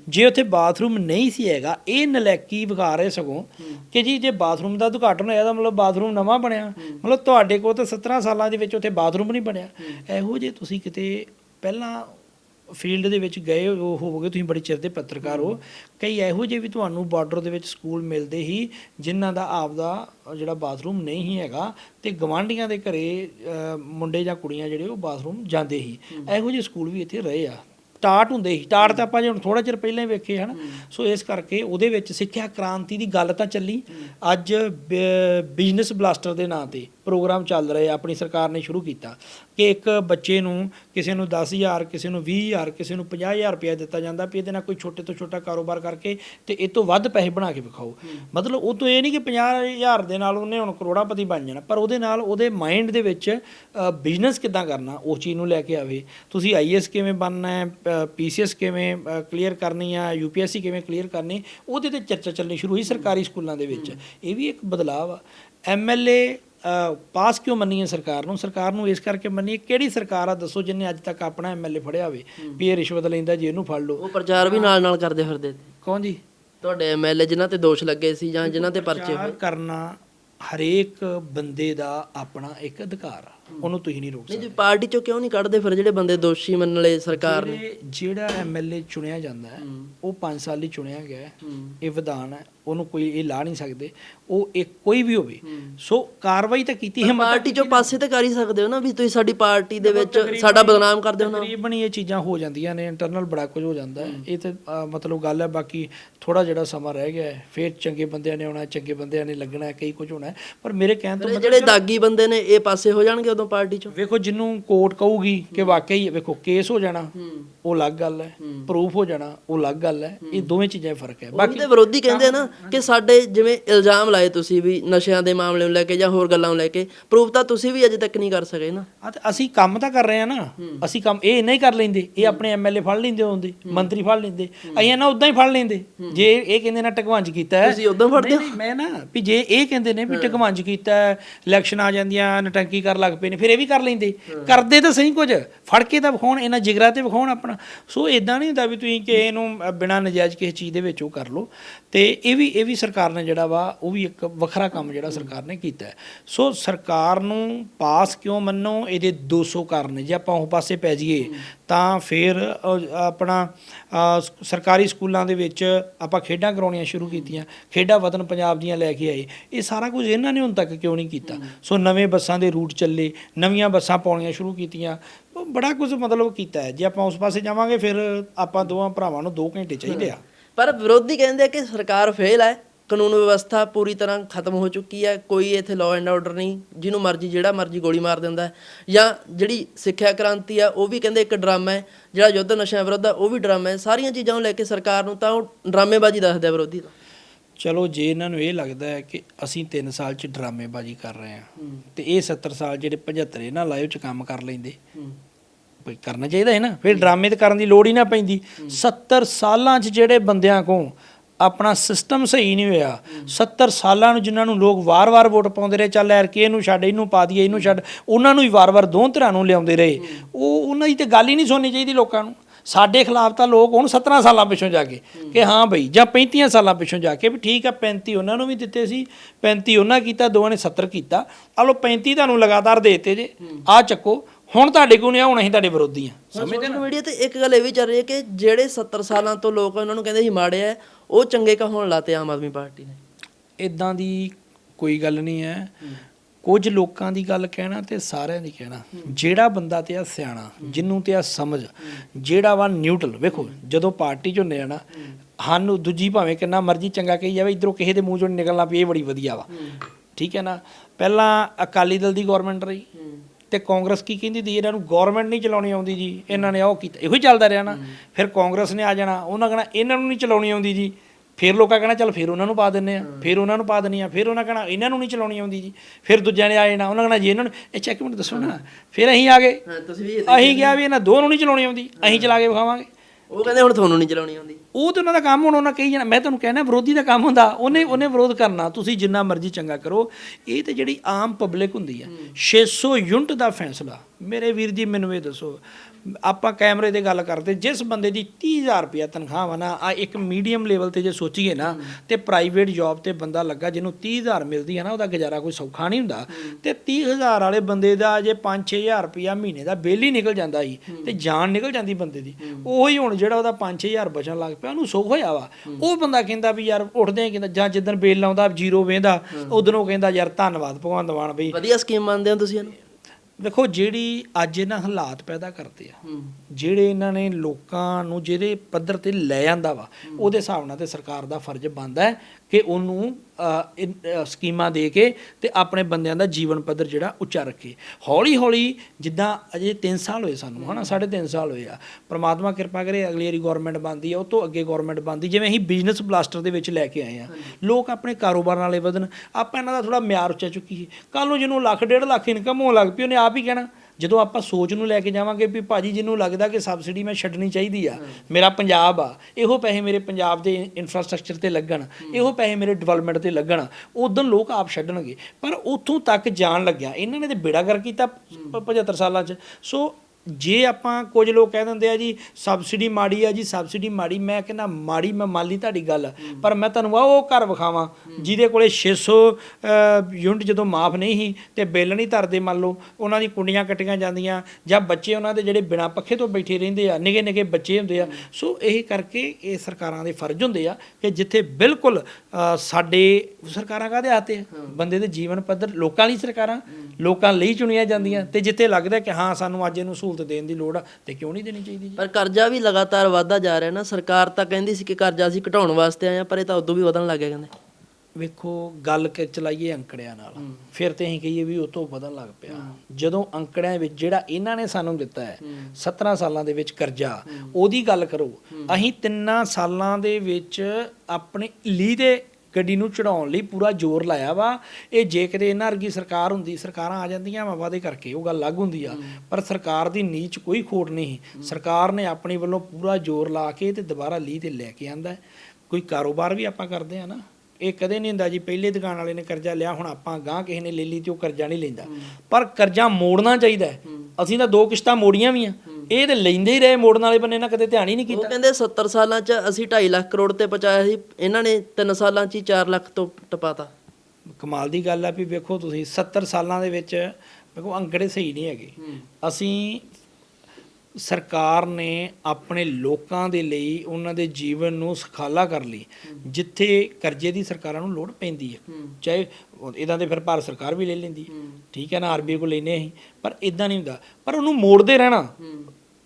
ਜੇ ਉੱਥੇ ਬਾਥਰੂਮ ਨਹੀਂ ਸੀ ਹੈਗਾ ਇਹ ਨਲੈਕੀ ਵਿਖਾ ਰਹੇ ਸਗੋਂ ਕਿ ਜੀ ਜੇ ਬਾਥਰੂਮ ਦਾ ਉਦਘਾਟਨ ਹੋਇਆ ਤਾਂ ਮਤਲਬ ਬਾਥਰੂਮ ਨਵਾਂ ਬਣਿਆ। ਮਤਲਬ ਤੁਹਾਡੇ ਕੋਲ ਤਾਂ 17 ਸਾਲਾਂ ਦੇ ਵਿੱਚ ਉੱਥੇ ਬਾਥਰੂਮ ਨਹੀਂ ਬਣਿਆ। ਇਹੋ ਜੇ ਤੁਸੀਂ ਕਿਤੇ ਪਹਿਲਾਂ ਫੀਲਡ ਦੇ ਵਿੱਚ ਗਏ ਹੋ ਹੋਵੋਗੇ ਤੁਸੀਂ ਬੜੇ ਚਿਰ ਦੇ ਪੱਤਰਕਾਰ ਹੋ। ਕਈ ਇਹੋ ਜਿਹੇ ਵੀ ਤੁਹਾਨੂੰ ਬਾਰਡਰ ਦੇ ਵਿੱਚ ਸਕੂਲ ਮਿਲਦੇ ਹੀ ਜਿਨ੍ਹਾਂ ਦਾ ਆਪਦਾ ਜਿਹੜਾ ਬਾਥਰੂਮ ਨਹੀਂ ਹੀ ਹੈਗਾ ਤੇ ਗਵਾਂਢੀਆਂ ਦੇ ਘਰੇ ਮੁੰਡੇ ਜਾਂ ਕੁੜੀਆਂ ਜਿਹੜੇ ਉਹ ਬਾਥਰੂਮ ਜਾਂਦੇ ਹੀ। ਇਹੋ ਜਿਹੇ ਸਕੂਲ ਵੀ ਇੱਥੇ ਰਹੇ ਆ। ਸਟਾਰਟ ਹੁੰਦੇ ਸੀ ਸਟਾਰਟ ਤਾਂ ਆਪਾਂ ਜੇ ਹੁਣ ਥੋੜਾ ਚਿਰ ਪਹਿਲਾਂ ਹੀ ਵੇਖੇ ਹਨ ਸੋ ਇਸ ਕਰਕੇ ਉਹਦੇ ਵਿੱਚ ਸਿੱਖਿਆ ਕ੍ਰਾਂਤੀ ਦੀ ਗੱਲ ਤਾਂ ਚੱਲੀ। ਅੱਜ ਬਿਜ਼ਨਸ ਬਲਾਸਟਰ ਦੇ ਨਾਂ ਤੇ ਪ੍ਰੋਗਰਾਮ ਚੱਲ ਰਹੇ ਆ, ਆਪਣੀ ਸਰਕਾਰ ਨੇ ਸ਼ੁਰੂ ਕੀਤਾ। ਕਿ ਇੱਕ ਬੱਚੇ ਨੂੰ ਕਿਸੇ ਨੂੰ 10000 ਕਿਸੇ ਨੂੰ 20000 ਕਿਸੇ ਨੂੰ 50000 ਰੁਪਏ ਦਿੱਤਾ ਜਾਂਦਾ ਵੀ ਇਹਦੇ ਨਾਲ ਕੋਈ ਛੋਟੇ ਤੋਂ ਛੋਟਾ ਕਾਰੋਬਾਰ ਕਰਕੇ ਤੇ ਇਹ ਤੋਂ ਵੱਧ ਪੈਸੇ ਬਣਾ ਕੇ ਵਿਖਾਓ। ਮਤਲਬ ਉਹ ਤੋਂ ਇਹ ਨਹੀਂ ਕਿ 50000 ਦੇ ਨਾਲ ਉਹਨੇ ਹੁਣ ਕਰੋੜਾਪਤੀ ਬਣ ਜਾਣਾ ਪਰ ਉਹਦੇ ਨਾਲ ਉਹਦੇ ਮਾਈਂਡ ਦੇ ਵਿੱਚ ਬਿਜ਼ਨਸ ਕਿੱਦਾਂ ਕਰਨਾ ਉਸ ਚੀਜ਼ ਨੂੰ ਲੈ ਕੇ ਆਵੇ। ਤੁਸੀਂ ਆਈਐਸ ਕਿਵੇਂ ਬਣਨਾ ਹੈ ਪੀਸੀਐਸ ਕਿਵੇਂ ਕਲੀਅਰ ਕਰਨੀ ਆ ਯੂਪੀਐਸਸੀ ਕਿਵੇਂ ਕਲੀਅਰ ਕਰਨੀ ਉਹਦੇ ਤੇ ਚਰਚਾ ਚੱਲਣੀ ਸ਼ੁਰੂ ਹੋਈ ਸਰਕਾਰੀ ਸਕੂਲਾਂ ਦੇ ਵਿੱਚ। ਇਹ ਵੀ ਇੱਕ ਬਦਲਾਅ ਆ। ਐਮਐਲਏ ਪਾਸ ਕਿਉਂ ਮੰਨੀ ਹੈ ਸਰਕਾਰ ਨੂੰ? ਸਰਕਾਰ ਨੂੰ ਇਸ ਕਰਕੇ ਮੰਨੀ ਹੈ ਕਿਹੜੀ ਸਰਕਾਰ ਆ? ਦੱਸੋ ਜਿਨੇ ਅੱਜ ਤੱਕ ਆਪਣਾ ਐਮਐਲਏ ਫੜਿਆ ਹੋਵੇ। ਵੀ ਇਹ ਰਿਸ਼ਵਤ ਲੈਂਦਾ ਜੀ ਇਹਨੂੰ ਫੜ ਲਓ। ਉਹ ਪ੍ਰਚਾਰ ਵੀ ਨਾਲ ਨਾਲ ਕਰਦੇ ਫਿਰਦੇ ਤੇ ਕੌਣ ਜੀ? ਤੁਹਾਡੇ ਐਮਐਲਏ ਜਿਨ੍ਹਾਂ ਤੇ ਦੋਸ਼ ਲੱਗੇ ਸੀ ਜਾਂ ਜਿਨ੍ਹਾਂ ਤੇ ਪਰਚੇ ਪ੍ਰਚਾਰ ਕਰਨਾ ਹਰੇਕ ਬੰਦੇ ਦਾ ਆਪਣਾ ਇੱਕ ਅਧਿਕਾਰ ਆ। ਉਹਨੂੰ ਤੁਸੀਂ ਨਹੀਂ ਰੋਕ ਨਹੀਂ ਜੀ ਪਾਰਟੀ ਚੋਂ ਕਿਉਂ ਨਹੀਂ ਕੱਢਦੇ ਫਿਰ ਜਿਹੜੇ ਬੰਦੇ ਦੋਸ਼ੀ ਮੰਨ ਲਏ ਸਰਕਾਰ ਨੇ? ਸਕਦੇ ਜਿਹੜਾ ਐਮਐਲਏ ਚੁਣਿਆ ਜਾਂਦਾ ਹੈ ਉਹ 5 ਸਾਲ ਲਈ ਚੁਣਿਆ ਗਿਆ ਹੈ। ਇਹ ਵਿਧਾਨ ਹੈ ਉਹਨੂੰ ਕੋਈ ਇਹ ਲਾ ਨਹੀਂ ਸਕਦੇ। ਉਹ ਇੱਕ ਕੋਈ ਵੀ ਹੋਵੇ। ਸੋ ਕਾਰਵਾਈ ਤਾਂ ਕੀਤੀ ਹੈ ਪਾਰਟੀ ਚੋਂ ਪਾਸੇ ਤੇ ਕਰ ਹੀ ਸਕਦੇ ਹੋ ਨਾ ਵੀ ਤੁਸੀਂ ਸਾਡੀ ਪਾਰਟੀ ਦੇ ਵਿੱਚ ਸਾਡਾ ਬਦਨਾਮ ਕਰਦੇ ਹੋ ਨਾ। ਤਕਰੀਬਨ ਹੀ ਇਹ ਚੀਜ਼ਾਂ ਹੋ ਜਾਂਦੀਆਂ ਨੇ ਇੰਟਰਨਲ ਬੜਾ ਕੁਝ ਹੋ ਜਾਂਦਾ ਹੈ। ਇਹ ਤੇ ਮਤਲਬ ਗੱਲ ਹੈ ਬਾਕੀ ਥੋੜਾ ਜਿਹੜਾ ਸਮਾਂ ਰਹਿ ਗਿਆ ਹੈ ਫਿਰ ਚੰਗੇ ਬੰਦਿਆਂ ਨੇ ਆਉਣਾ ਚੰਗੇ ਬੰਦਿਆਂ ਨੇ ਲੱਗਣਾ ਹੈ ਕਈ ਕੁਝ ਹੋਣਾ ਹੈ। ਪਰ ਮੇਰੇ ਕਹਿਣ ਤੋਂ ਫਿਰ ਇਹ ਜਿਹੜੇ ਦਾਗੀ ਬੰਦੇ ਨੇ ਇਹ ਪਾਸੇ ਹੋ ਜਾਣਗੇ ਉਦੋਂ ਪਾਰਟੀ ਚੋਂ। ਵੇਖੋ ਜਿੰਨੂੰ ਕੋਰਟ ਕਹੂਗੀ ਕਿ ਵਾਕਈ ਵੇਖੋ ਕੇਸ ਹੋ ਜਾਣਾ। ਉਹ ਅਲੱਗ ਗੱਲ ਹੈ ਪ੍ਰੂਫ ਹੋ ਜਾਣਾ ਉਹ ਅਲੱਗ ਗੱਲ ਹੈ ਇਹ ਦੋਵੇਂ ਚੀਜ਼ਾਂ 'ਚ ਫ਼ਰਕ ਹੈ। ਬਾਕੀ ਦੇ ਵਿਰੋਧੀ ਕਹਿੰਦੇ ਆ ਨਾ ਕਿ ਸਾਡੇ ਜਿਵੇਂ ਇਲਜ਼ਾਮ ਲਾਏ ਤੁਸੀਂ ਵੀ ਨਸ਼ਿਆਂ ਦੇ ਮਾਮਲੇ ਨੂੰ ਲੈ ਕੇ ਜਾਂ ਹੋਰ ਗੱਲਾਂ ਨੂੰ ਲੈ ਕੇ ਪ੍ਰੂਫ ਤਾਂ ਤੁਸੀਂ ਵੀ ਅਜੇ ਤੱਕ ਨਹੀਂ ਕਰ ਸਕੇ ਨਾ। ਆ ਤੇ ਅਸੀਂ ਕੰਮ ਤਾਂ ਕਰ ਰਹੇ ਆ ਨਾ। ਅਸੀਂ ਕੰਮ ਇਹ ਨਹੀਂ ਕਰ ਲੈਂਦੇ ਇਹ ਆਪਣੇ ਐਮਐਲਏ ਫੜ ਲੈਂਦੇ ਹੁੰਦੇ ਮੰਤਰੀ ਫੜ ਲੈਂਦੇ ਅਸੀਂ ਨਾ ਉਦਾਂ ਹੀ ਫੜ ਲੈਂਦੇ। ਜੇ ਇਹ ਕਹਿੰਦੇ ਨਾ ਟਕਵੰਜ ਕੀਤਾ ਹੈ ਤੁਸੀਂ ਉਦੋਂ ਫੜਦੇ ਨਹੀਂ, ਮੈਂ ਨਾ ਵੀ ਜੇ ਇਹ ਕਹਿੰਦੇ ਨੇ ਵੀ ਟਕਵੰਜ ਕੀਤਾ ਹੈ, ਇਲੈਕਸ਼ਨ ਆ ਜਾਂਦੀਆਂ ਨਟੰਕੀ ਕਰ ਲੱਗ ਪਏ ਨੇ ਫਿਰ ਇਹ ਵੀ ਕਰ ਲੈਂਦੇ। ਕਰਦੇ ਤਾਂ ਸਹੀ ਕੁਝ ਫੜ ਕੇ ਤਾਂ ਵਿਖਾਉਣ ਇਹਨਾਂ ਜਿਗਰਾ ਤੇ ਵਿਖਾਉਣ ਆਪਣਾ। ਸੋ ਇਦਾਂ ਨਹੀਂ ਹੁੰਦਾ ਵੀ ਤੁਸੀਂ ਕਿ ਇਹਨੂੰ ਬਿਨਾਂ ਨਜਾਇਜ਼ ਕਿਸੇ ਚੀਜ਼ ਦੇ ਵਿੱਚ ਉਹ ਕਰ ਲਓ। ਤੇ ਇਹ ਵੀ ਇਹ ਵੀ ਸਰਕਾਰ ਨੇ ਜਿਹੜਾ ਵਾ, ਉਹ ਵੀ ਇੱਕ ਵੱਖਰਾ ਕੰਮ ਜਿਹੜਾ ਸਰਕਾਰ ਨੇ ਕੀਤਾ ਹੈ। ਸੋ ਸਰਕਾਰ ਨੂੰ ਪਾਸ ਕਿਉਂ ਮੰਨੋ? ਇਹਦੇ 200 ਕਾਰਨ ਜੇ ਆਪਾਂ ਉਹ ਪਾਸੇ ਪੈ ਜਾਈਏ, ਤਾਂ ਫਿਰ ਆਪਣਾ ਸਰਕਾਰੀ ਸਕੂਲਾਂ ਦੇ ਵਿੱਚ ਆਪਾਂ ਖੇਡਾਂ ਕਰਾਉਣੀਆਂ ਸ਼ੁਰੂ ਕੀਤੀਆਂ। ਖੇਡਾਂ ਵਤਨ ਪੰਜਾਬ ਦੀਆਂ ਲੈ ਕੇ ਆਏ। ਇਹ ਸਾਰਾ ਕੁਝ ਇਹਨਾਂ ਨੇ ਹੁਣ ਤੱਕ ਕਿਉਂ ਨਹੀਂ ਕੀਤਾ? ਸੋ ਨਵੇਂ ਬੱਸਾਂ ਦੇ ਰੂਟ ਚੱਲੇ, ਨਵੀਆਂ ਬੱਸਾਂ ਪਾਉਣੀਆਂ ਸ਼ੁਰੂ ਕੀਤੀਆਂ। ਬੜਾ ਕੁਝ ਮਤਲਬ ਕੀਤਾ ਹੈ। ਜੇ ਆਪਾਂ ਉਸ ਪਾਸੇ ਜਾਵਾਂਗੇ, ਫਿਰ ਆਪਾਂ ਦੋਵਾਂ ਭਰਾਵਾਂ ਨੂੰ 2 ਘੰਟੇ ਚਾਹੀਦੇ ਆ। ਪਰ ਵਿਰੋਧੀ ਕਹਿੰਦੇ ਆ ਕਿ ਸਰਕਾਰ ਫੇਲ ਹੈ। ਕਾਨੂੰਨ ਵਿਵਸਥਾ ਪੂਰੀ ਤਰ੍ਹਾਂ ਖਤਮ ਹੋ ਚੁੱਕੀ ਹੈ। ਕੋਈ ਇੱਥੇ ਲਾਅ ਐਂਡ ਆਰਡਰ ਨਹੀਂ। ਜਿਹਨੂੰ ਮਰਜ਼ੀ, ਜਿਹੜਾ ਮਰਜ਼ੀ ਗੋਲੀ ਮਾਰ ਦਿੰਦਾ ਹੈ। ਜਾਂ ਜਿਹੜੀ ਸਿੱਖਿਆ ਕ੍ਰਾਂਤੀ ਆ, ਉਹ ਵੀ ਕਹਿੰਦੇ ਇੱਕ ਡਰਾਮਾ ਹੈ। ਜਿਹੜਾ ਯੁੱਧ ਨਸ਼ਿਆਂ ਵਿਰੁੱਧ ਆ, ਉਹ ਵੀ ਡਰਾਮਾ ਹੈ। ਸਾਰੀਆਂ ਚੀਜ਼ਾਂ ਨੂੰ ਲੈ ਕੇ ਸਰਕਾਰ ਨੂੰ ਤਾਂ ਉਹ ਡਰਾਮੇਬਾਜ਼ੀ ਦੱਸਦੇ ਆ ਵਿਰੋਧੀ ਤਾਂ। ਚਲੋ ਜੇ ਇਹਨਾਂ ਨੂੰ ਇਹ ਲੱਗਦਾ ਹੈ ਕਿ ਅਸੀਂ 3 ਸਾਲ ਚ ਡਰਾਮੇਬਾਜ਼ੀ ਕਰ ਰਹੇ ਹਾਂ ਤੇ ਇਹ 70 ਸਾਲ ਜਿਹੜੇ 75 ਇਹਨਾਂ ਲਾਈਵ ਚ ਕੰਮ ਕਰ ਲੈਂਦੇ ਕੋਈ ਕਰਨਾ ਚਾਹੀਦਾ ਹੈ ਨਾ ਫਿਰ ਡਰਾਮੇ ਤੇ ਕਰਨ ਦੀ ਲੋੜ ਹੀ ਨਾ ਪੈਂਦੀ। 70 ਸਾਲਾਂ 'ਚ ਜਿਹੜੇ ਬੰਦਿਆਂ ਕੋ ਆਪਣਾ ਸਿਸਟਮ ਸਹੀ ਨਹੀਂ ਹੋਇਆ 70 ਸਾਲਾਂ ਨੂੰ ਜਿਨ੍ਹਾਂ ਨੂੰ ਲੋਕ ਵਾਰ-ਵਾਰ ਵੋਟ ਪਾਉਂਦੇ ਰਹੇ ਚੱਲ ਯਾਰ ਕਿ ਇਹਨੂੰ ਛੱਡ ਇਹਨੂੰ ਪਾ ਦਈਏ ਇਹਨੂੰ ਛੱਡ ਉਹਨਾਂ ਨੂੰ ਹੀ ਵਾਰ-ਵਾਰ ਦੋ ਧਿਰਾਂ ਨੂੰ ਲਿਆਉਂਦੇ ਰਹੇ। ਉਹ ਉਹਨਾਂ ਦੀ ਤੇ ਗੱਲ ਹੀ ਨਹੀਂ ਸੁਣਨੀ ਚਾਹੀਦੀ ਲੋਕਾਂ ਨੂੰ। ਸਾਡੇ ਖਿਲਾਫ ਤਾਂ ਲੋਕ ਹੁਣ 17 ਸਾਲਾਂ ਪਿੱਛੋਂ ਜਾ ਕੇ ਕਿ ਹਾਂ ਬਈ ਜਾਂ 35 ਸਾਲਾਂ ਪਿੱਛੋਂ ਜਾ ਕੇ ਵੀ ਠੀਕ ਆ 35 ਉਹਨਾਂ ਨੂੰ ਵੀ ਦਿੱਤੇ ਸੀ 35 ਉਹਨਾਂ ਕੀਤਾ ਦੋਵਾਂ ਨੇ 70 ਕੀਤਾ। ਆ ਲੋ 35 ਤੁਹਾਨੂੰ ਲਗਾਤਾਰ ਦੇਤੇ ਜੇ ਆ ਚੱਕੋ ਹੁਣ ਤੁਹਾਡੇ ਕੋਲ ਨਹੀਂ ਆ ਹੁਣ ਅਸੀਂ ਤੁਹਾਡੇ ਵਿਰੋਧੀ ਆ। ਸੋਸ਼ਲ ਮੀਡੀਆ ਤੇ ਇੱਕ ਗੱਲ ਇਹ ਵੀ ਚੱਲ ਰਹੀ ਹੈ ਕਿ ਜਿਹੜੇ 70 ਸਾਲਾਂ ਤੋਂ ਲੋਕ ਉਹਨਾਂ ਨੂੰ ਕਹਿੰਦੇ ਸੀ ਮਾੜੇ ਆ ਉਹ ਚੰਗੇ ਕਹਾਉਣ ਲਾਤੇ ਆਮ ਆਦਮੀ ਪਾਰਟੀ ਨੇ। ਇਦਾਂ ਦੀ ਕੋਈ ਗੱਲ ਨਹੀਂ ਹੈ। ਕੁਝ ਲੋਕਾਂ ਦੀ ਗੱਲ ਕਹਿਣਾ ਤੇ ਸਾਰਿਆਂ ਦੀ ਕਹਿਣਾ। ਜਿਹੜਾ ਬੰਦਾ ਤੇ ਆ ਸਿਆਣਾ ਜਿਹਨੂੰ ਤੇ ਆ ਸਮਝ, ਜਿਹੜਾ ਵਾ ਨਿਊਟਰਲ ਵੇਖੋ, ਜਦੋਂ ਪਾਰਟੀ ਚੋਂ ਹੁੰਦੇ ਆ ਨਾ, ਸਾਨੂੰ ਦੂਜੀ ਭਾਵੇਂ ਕਿੰਨਾ ਮਰਜ਼ੀ ਚੰਗਾ ਕਹੀ ਜਾਵੇ, ਇਧਰੋਂ ਕਿਸੇ ਦੇ ਮੂੰਹ ਚੋਂ ਨਿਕਲਣਾ ਵੀ ਇਹ ਬੜੀ ਵਧੀਆ ਵਾ। ਠੀਕ ਹੈ ਨਾ? ਪਹਿਲਾਂ ਅਕਾਲੀ ਦਲ ਦੀ ਗਵਰਨਮੈਂਟ ਰਹੀ ਤੇ ਕਾਂਗਰਸ ਕੀ ਕਹਿੰਦੀ ਦੀ ਇਹਨਾਂ ਨੂੰ ਗਵਰਨਮੈਂਟ ਨਹੀਂ ਚਲਾਉਣੀ ਆਉਂਦੀ ਜੀ। ਇਹਨਾਂ ਨੇ ਉਹ ਕੀਤਾ, ਇਹੋ ਹੀ ਚੱਲਦਾ ਰਿਹਾ ਨਾ। ਫਿਰ ਕਾਂਗਰਸ ਨੇ ਆ ਜਾਣਾ, ਉਹਨਾਂ ਕਹਣਾ, ਇਹਨਾਂ ਨੂੰ ਨਹੀਂ ਚਲਾਉਣੀ ਆਉਂਦੀ ਜੀ। ਫਿਰ ਲੋਕਾਂ ਕਹਿਣਾ ਚੱਲ ਫਿਰ ਉਹਨਾਂ ਨੂੰ ਪਾ ਦਿੰਨੇ ਆ ਫਿਰ ਉਹਨਾਂ ਨੂੰ ਪਾ ਦਿੰਨੀ ਆ ਫਿਰ ਉਹਨਾਂ ਕਹਿਣਾ ਇਹਨਾਂ ਨੂੰ ਨਹੀਂ ਚਲਾਉਣੀ ਆਉਂਦੀ ਜੀ। ਫਿਰ ਦੂਜਿਆਂ ਨੇ ਆ ਜਾਣਾ ਉਹਨਾਂ ਕਹਿਣਾ ਜੀ ਇਹਨਾਂ ਨੂੰ ਇਹ ਚੈੱਕ ਮਿੰਟ ਦੱਸੋ ਨਾ। ਫਿਰ ਅਸੀਂ ਆ ਗਏ। ਹਾਂ ਤੁਸੀਂ ਵੀ ਅਸੀਂ ਕਿਹਾ ਵੀ ਇਹਨਾਂ ਦੋ ਨੂੰ ਨਹੀਂ ਚਲਾਉਣੀ ਆਉਂਦੀ ਅਸੀਂ ਚਲਾ ਕੇ ਵਿਖਾਵਾਂਗੇ। ਉਹ ਕਹਿੰਦੇ ਹੁਣ ਤੁਹਾਨੂੰ ਨਹੀਂ ਚਲਾਉਣੀ ਆਉਂਦੀ। ਉਹ ਤੇ ਉਹਨਾਂ ਦਾ ਕੰਮ ਹੁਣ ਉਹਨਾਂ ਕਹੀ ਜਾਣਾ। ਮੈਂ ਤੁਹਾਨੂੰ ਕਹਿਣਾ ਵਿਰੋਧੀ ਦਾ ਕੰਮ ਹੁੰਦਾ ਉਹਨੇ ਉਹਨੇ ਵਿਰੋਧ ਕਰਨਾ ਤੁਸੀਂ ਜਿੰਨਾ ਮਰਜ਼ੀ ਚੰਗਾ ਕਰੋ। ਇਹ ਤੇ ਜਿਹੜੀ ਆਮ ਪਬਲਿਕ ਹੁੰਦੀ ਆ 600 ਯੂਨਿਟ ਦਾ ਫੈਸਲਾ। ਮੇਰੇ ਵੀਰ ਜੀ ਮੈਨੂੰ ਇਹ ਦੱਸੋ ਆਪਾਂ ਕੈਮਰੇ ਦੇ ਗੱਲ ਕਰਦੇ ਜਿਸ ਬੰਦੇ ਦੀ 30000 ਰੁਪਇਆ ਤਨਖਾਹ ਵਾ ਨਾ ਆ ਇੱਕ ਮੀਡੀਅਮ ਲੈਵਲ ਤੇ ਜੇ ਸੋਚੀਏ ਨਾ ਤੇ ਪ੍ਰਾਈਵੇਟ ਜੌਬ ਤੇ ਬੰਦਾ ਲੱਗਾ ਜਿਹਨੂੰ 30000 ਮਿਲਦੀ ਹੈ ਨਾ ਉਹਦਾ ਗੁਜ਼ਾਰਾ ਕੋਈ ਸੌਖਾ ਨਹੀਂ ਹੁੰਦਾ। ਤੇ 30000 ਵਾਲੇ ਬੰਦੇ ਦਾ ਜੇ 5-6000 ਰੁਪਇਆ ਮਹੀਨੇ ਦਾ ਬਿੱਲ ਹੀ ਨਿਕਲ ਜਾਂਦਾ ਸੀ ਤੇ ਜਾਨ ਨਿਕਲ ਜਾਂਦੀ ਬੰਦੇ ਦੀ। ਉਹੀ ਹੁਣ ਜਿਹੜਾ ਉਹਦਾ 5-6000 ਬਚਣ ਲੱਗ ਪਿਆ ਉਹਨੂੰ ਸੁੱਖ ਹੋਇਆ ਵਾ। ਉਹ ਬੰਦਾ ਕਹਿੰਦਾ ਵੀ ਯਾਰ ਉੱਠਦੇ ਕਹਿੰਦਾ ਜਾਂ ਜਿੱਦਣ ਬਿੱਲ ਆਉਂਦਾ ਜ਼ੀਰੋ ਵੇਂਦਾ ਉਦੋਂ ਕਹਿੰਦਾ ਯਾਰ ਧੰਨਵਾਦ ਭਗਵੰਤ ਮਾਨ ਬਈ। ਵਧੀਆ ਸਕੀਮ ਮੰਨਦੇ ਹੋ ਤੁਸੀਂ ਇਹਨੂੰ? ਵੇਖੋ ਜਿਹੜੀ ਅੱਜ ਇਹਨਾਂ ਹਾਲਾਤ ਪੈਦਾ ਕਰਦੇ ਆ ਜਿਹੜੇ ਇਹਨਾਂ ਨੇ ਲੋਕਾਂ ਨੂੰ ਜਿਹੜੇ ਪੱਧਰ ਤੇ ਲੈ ਜਾਂਦਾ ਵਾ ਉਹਦੇ ਹਿਸਾਬ ਨਾਲ ਤੇ ਸਰਕਾਰ ਦਾ ਫਰਜ਼ ਬਣਦਾ ਹੈ ਕਿ ਉਹਨੂੰ ਸਕੀਮਾਂ ਦੇ ਕੇ ਤੇ ਆਪਣੇ ਬੰਦਿਆਂ ਦਾ ਜੀਵਨ ਪੱਧਰ ਜਿਹੜਾ ਉੱਚਾ ਰੱਖੇ। ਹੌਲੀ ਹੌਲੀ ਜਿੱਦਾਂ ਅਜੇ 3 ਸਾਲ ਹੋਏ ਸਾਨੂੰ ਹਨਾ? 3.5 ਸਾਲ ਹੋਏ ਆ। ਪ੍ਰਮਾਤਮਾ ਕਿਰਪਾ ਕਰੇ ਅਗਲੀ ਵਾਰੀ ਗਵਰਨਮੈਂਟ ਬਣਦੀ ਆ ਉਹ ਤੋਂ ਅੱਗੇ ਗਵਰਨਮੈਂਟ ਬਣਦੀ। ਜਿਵੇਂ ਅਸੀਂ ਬਿਜ਼ਨਸ ਬਲਾਸਟਰ ਦੇ ਵਿੱਚ ਲੈ ਕੇ ਆਏ ਆ। ਲੋਕ ਆਪਣੇ ਕਾਰੋਬਾਰ ਨਾਲੇ ਵਧਣ ਆਪਾਂ ਇਹਨਾਂ ਦਾ ਥੋੜਾ ਮਿਆਰ ਉੱਚਾ ਚੁੱਕੀਏ। ਕੱਲ ਨੂੰ ਜਿਹਨੂੰ ਲੱਖ ਡੇਢ ਲੱਖ ਇਨਕਮ ਹੋਣ ਲੱਗ ਪਈ ਉਹਨੇ ਆਪ ਹੀ ਕਹਿਣਾ ਜਦੋਂ ਆਪਾਂ ਸੋਚ ਨੂੰ ਲੈ ਕੇ ਜਾਵਾਂਗੇ ਵੀ ਭਾਜੀ ਜਿਹਨੂੰ ਲੱਗਦਾ ਕਿ ਸਬਸਿਡੀ ਮੈਂ ਛੱਡਣੀ ਚਾਹੀਦੀ ਆ, ਮੇਰਾ ਪੰਜਾਬ ਆ, ਇਹੋ ਪੈਸੇ ਮੇਰੇ ਪੰਜਾਬ ਦੇ ਇਨਫਰਾਸਟ੍ਰਕਚਰ ਤੇ ਲੱਗਣ, ਇਹੋ ਪੈਸੇ ਮੇਰੇ ਡਿਵੈਲਪਮੈਂਟ ਤੇ ਲੱਗਣ ਉਦੋਂ ਲੋਕ ਆਪ ਛੱਡਣਗੇ। ਪਰ ਉੱਥੋਂ ਤੱਕ ਜਾਣ ਲੱਗਿਆ, ਇਹਨਾਂ ਨੇ ਤੇ ਬੇੜਾ ਕਰ ਕੀਤਾ ਪ- 75 ਸਾਲਾਂ 'ਚ। ਸੋ ਜੇ ਆਪਾਂ ਕੁਝ ਲੋਕ ਕਹਿ ਦਿੰਦੇ ਆ ਜੀ ਸਬਸਿਡੀ ਮਾੜੀ ਆ ਜੀ ਸਬਸਿਡੀ ਮਾੜੀ ਮੈਂ ਕਹਿੰਦਾ ਮਾੜੀ ਮੈਂ ਮੰਨ ਲਈ ਤੁਹਾਡੀ ਗੱਲ ਪਰ ਮੈਂ ਤੁਹਾਨੂੰ ਆਹ ਉਹ ਘਰ ਵਿਖਾਵਾਂ ਜਿਹਦੇ ਕੋਲੇ 600 ਅਹ, ਯੂਨਿਟ ਜਦੋਂ ਮਾਫ ਨਹੀਂ ਸੀ ਤੇ ਬਿੱਲ ਨਹੀਂ ਧਰਦੇ ਮੰਨ ਲਓ ਉਹਨਾਂ ਦੀ ਕੁੰਡੀਆਂ ਕੱਟੀਆਂ ਜਾਂਦੀਆਂ ਜਾਂ ਬੱਚੇ ਉਹਨਾਂ ਦੇ ਜਿਹੜੇ ਬਿਨਾਂ ਪੱਖੇ ਤੋਂ ਬੈਠੇ ਰਹਿੰਦੇ ਆ ਨਿਗੇ ਨਿਗੇ ਬੱਚੇ ਹੁੰਦੇ ਆ ਸੋ ਇਹ ਕਰਕੇ ਇਹ ਸਰਕਾਰਾਂ ਦੇ ਫਰਜ਼ ਹੁੰਦੇ ਆ ਕਿ ਜਿੱਥੇ ਬਿਲਕੁਲ ਸਾਡੇ ਸਰਕਾਰਾਂ ਕਾਹਦੇ ਹੱਥੇ ਆ? ਬੰਦੇ ਦੇ ਜੀਵਨ ਪੱਧਰ ਲੋਕਾਂ ਲਈ ਸਰਕਾਰਾਂ ਲੋਕਾਂ ਲਈ ਚੁਣੀਆਂ ਜਾਂਦੀਆਂ। ਤੇ ਜਿੱਥੇ ਲੱਗਦਾ ਕਿ ਹਾਂ ਸਾਨੂੰ ਅੱਜ ਇਹਨੂੰ ਸਹੂਲਤ ਦੇਣ ਦੀ ਲੋੜ ਆ ਤੇ ਕਿਉਂ ਨਹੀਂ ਦੇਣੀ ਚਾਹੀਦੀ ਜੀ? ਪਰ ਕਰਜ਼ਾ ਵੀ ਲਗਾਤਾਰ ਵਧਦਾ ਜਾ ਰਿਹਾ ਨਾ। ਸਰਕਾਰ ਤਾਂ ਕਹਿੰਦੀ ਸੀ ਕਿ ਕਰਜ਼ਾ ਅਸੀਂ ਘਟਾਉਣ ਵਾਸਤੇ ਆਏ ਆ ਪਰ ਇਹ ਤਾਂ ਉਦੋਂ ਵੀ ਵਧਣ ਲੱਗ ਗਿਆ ਕਹਿੰਦੇ। ਵੇਖੋ ਗੱਲ ਕਿ ਚਲਾਈਏ ਅੰਕੜਿਆਂ ਨਾਲ। ਫਿਰ ਤੇ ਅਸੀਂ ਕਹੀਏ ਵੀ ਉਹ ਤੋਂ ਵਧਣ ਲੱਗ ਪਿਆ। ਜਦੋਂ ਅੰਕੜਿਆਂ ਵਿੱਚ ਜਿਹੜਾ ਇਹਨਾਂ ਨੇ ਸਾਨੂੰ ਦਿੱਤਾ ਹੈ 17 ਸਾਲਾਂ ਦੇ ਵਿੱਚ ਕਰਜ਼ਾ ਉਹਦੀ ਗੱਲ ਕਰੋ। ਅਸੀਂ ਤਿੰਨਾਂ ਸਾਲਾਂ ਦੇ ਵਿੱਚ ਆਪਣੇ ਲਈ ਦੇ ਗੱਡੀ ਨੂੰ ਚੜਾਉਣ ਲਈ ਪੂਰਾ ਜ਼ੋਰ ਲਾਇਆ ਵਾ। ਇਹ ਜੇ ਕਿਤੇ ਇਹਨਾਂ ਵਰਗੀ ਸਰਕਾਰ ਹੁੰਦੀ ਸਰਕਾਰਾਂ ਆ ਜਾਂਦੀਆਂ ਵਾ ਵਾਅਦੇ ਕਰਕੇ ਉਹ ਗੱਲ ਲੱਗ ਹੁੰਦੀ ਆ। ਪਰ ਸਰਕਾਰ ਦੀ ਨੀਚ ਕੋਈ ਖੋਟ ਨਹੀਂ ਸਰਕਾਰ ਨੇ ਆਪਣੀ ਵੱਲੋਂ ਪੂਰਾ ਜ਼ੋਰ ਲਾ ਕੇ ਤੇ ਦੁਬਾਰਾ ਲੀ ਤੇ ਲੈ ਕੇ ਆਂਦਾ ਕੋਈ ਕਾਰੋਬਾਰ ਵੀ ਆਪਾਂ ਕਰਦੇ ਆ ਨਾ। ਇਹ ਕਦੇ ਨਹੀਂ ਹੁੰਦਾ ਜੀ ਪਹਿਲੇ ਦੁਕਾਨ ਵਾਲੇ ਨੇ ਕਰਜ਼ਾ ਲਿਆ ਹੁਣ ਆਪਾਂ ਗਾਂ ਕਿਸੇ ਨੇ ਲੈ ਲਈ ਤੇ ਉਹ ਕਰਜ਼ਾ ਨਹੀਂ ਲੈਂਦਾ। ਪਰ ਕਰਜ਼ਾ ਮੋੜਨਾ ਚਾਹੀਦਾ। ਅਸੀਂ ਤਾਂ ਦੋ ਕਿਸ਼ਤਾਂ ਮੋੜੀਆਂ ਵੀ ਆ। ਇਹ ਤੇ ਲੈਂਦੇ ਹੀ ਰਹੇ ਮੋੜਨ ਵਾਲੇ ਬੰਨੇ ਨਾ ਕਦੇ ਧਿਆਨ ਹੀ ਨਹੀਂ ਉਹ ਕੀਤਾ। ਕਹਿੰਦੇ 70 ਸਾਲਾਂ 'ਚ ਅਸੀਂ 2.5 ਲੱਖ ਕਰੋੜ ਤੇ ਪਹੁੰਚਾਇਆ ਸੀ ਇਹਨਾਂ ਨੇ 3 ਸਾਲਾਂ 'ਚ ਹੀ 4 ਲੱਖ ਤੋਂ ਟਪਾਤਾ। ਕਮਾਲ ਦੀ ਗੱਲ ਆ ਵੀ ਵੇਖੋ ਤੁਸੀਂ 70 ਸਾਲਾਂ ਦੇ ਵਿੱਚ ਵੇਖੋ ਅੰਕੜੇ ਸਹੀ ਨਹੀਂ ਹੈਗੇ। ਅਸੀਂ ਸਰਕਾਰ ਨੇ ਆਪਣੇ ਲੋਕਾਂ ਦੇ ਲਈ ਉਹਨਾਂ ਦੇ ਜੀਵਨ ਨੂੰ ਸੁਖਾਲਾ ਕਰ ਲਈ ਜਿੱਥੇ ਕਰਜ਼ੇ ਦੀ ਸਰਕਾਰਾਂ ਨੂੰ ਲੋੜ ਪੈਂਦੀ ਹੈ। ਚਾਹੇ ਇਹਦਾ ਤੇ ਫਿਰ ਭਾਰਤ ਸਰਕਾਰ ਵੀ ਲੈ ਲੈਂਦੀ ਹੈ। ਠੀਕ ਹੈ ਨਾ ਆਰਬੀਆਈ ਕੋਲ ਲੈਨੇ ਅਸੀਂ ਪਰ ਇਦਾਂ ਨਹੀਂ ਹੁੰਦਾ। ਪਰ ਉਹਨੂੰ ਮੋੜਦੇ ਰਹਿਣਾ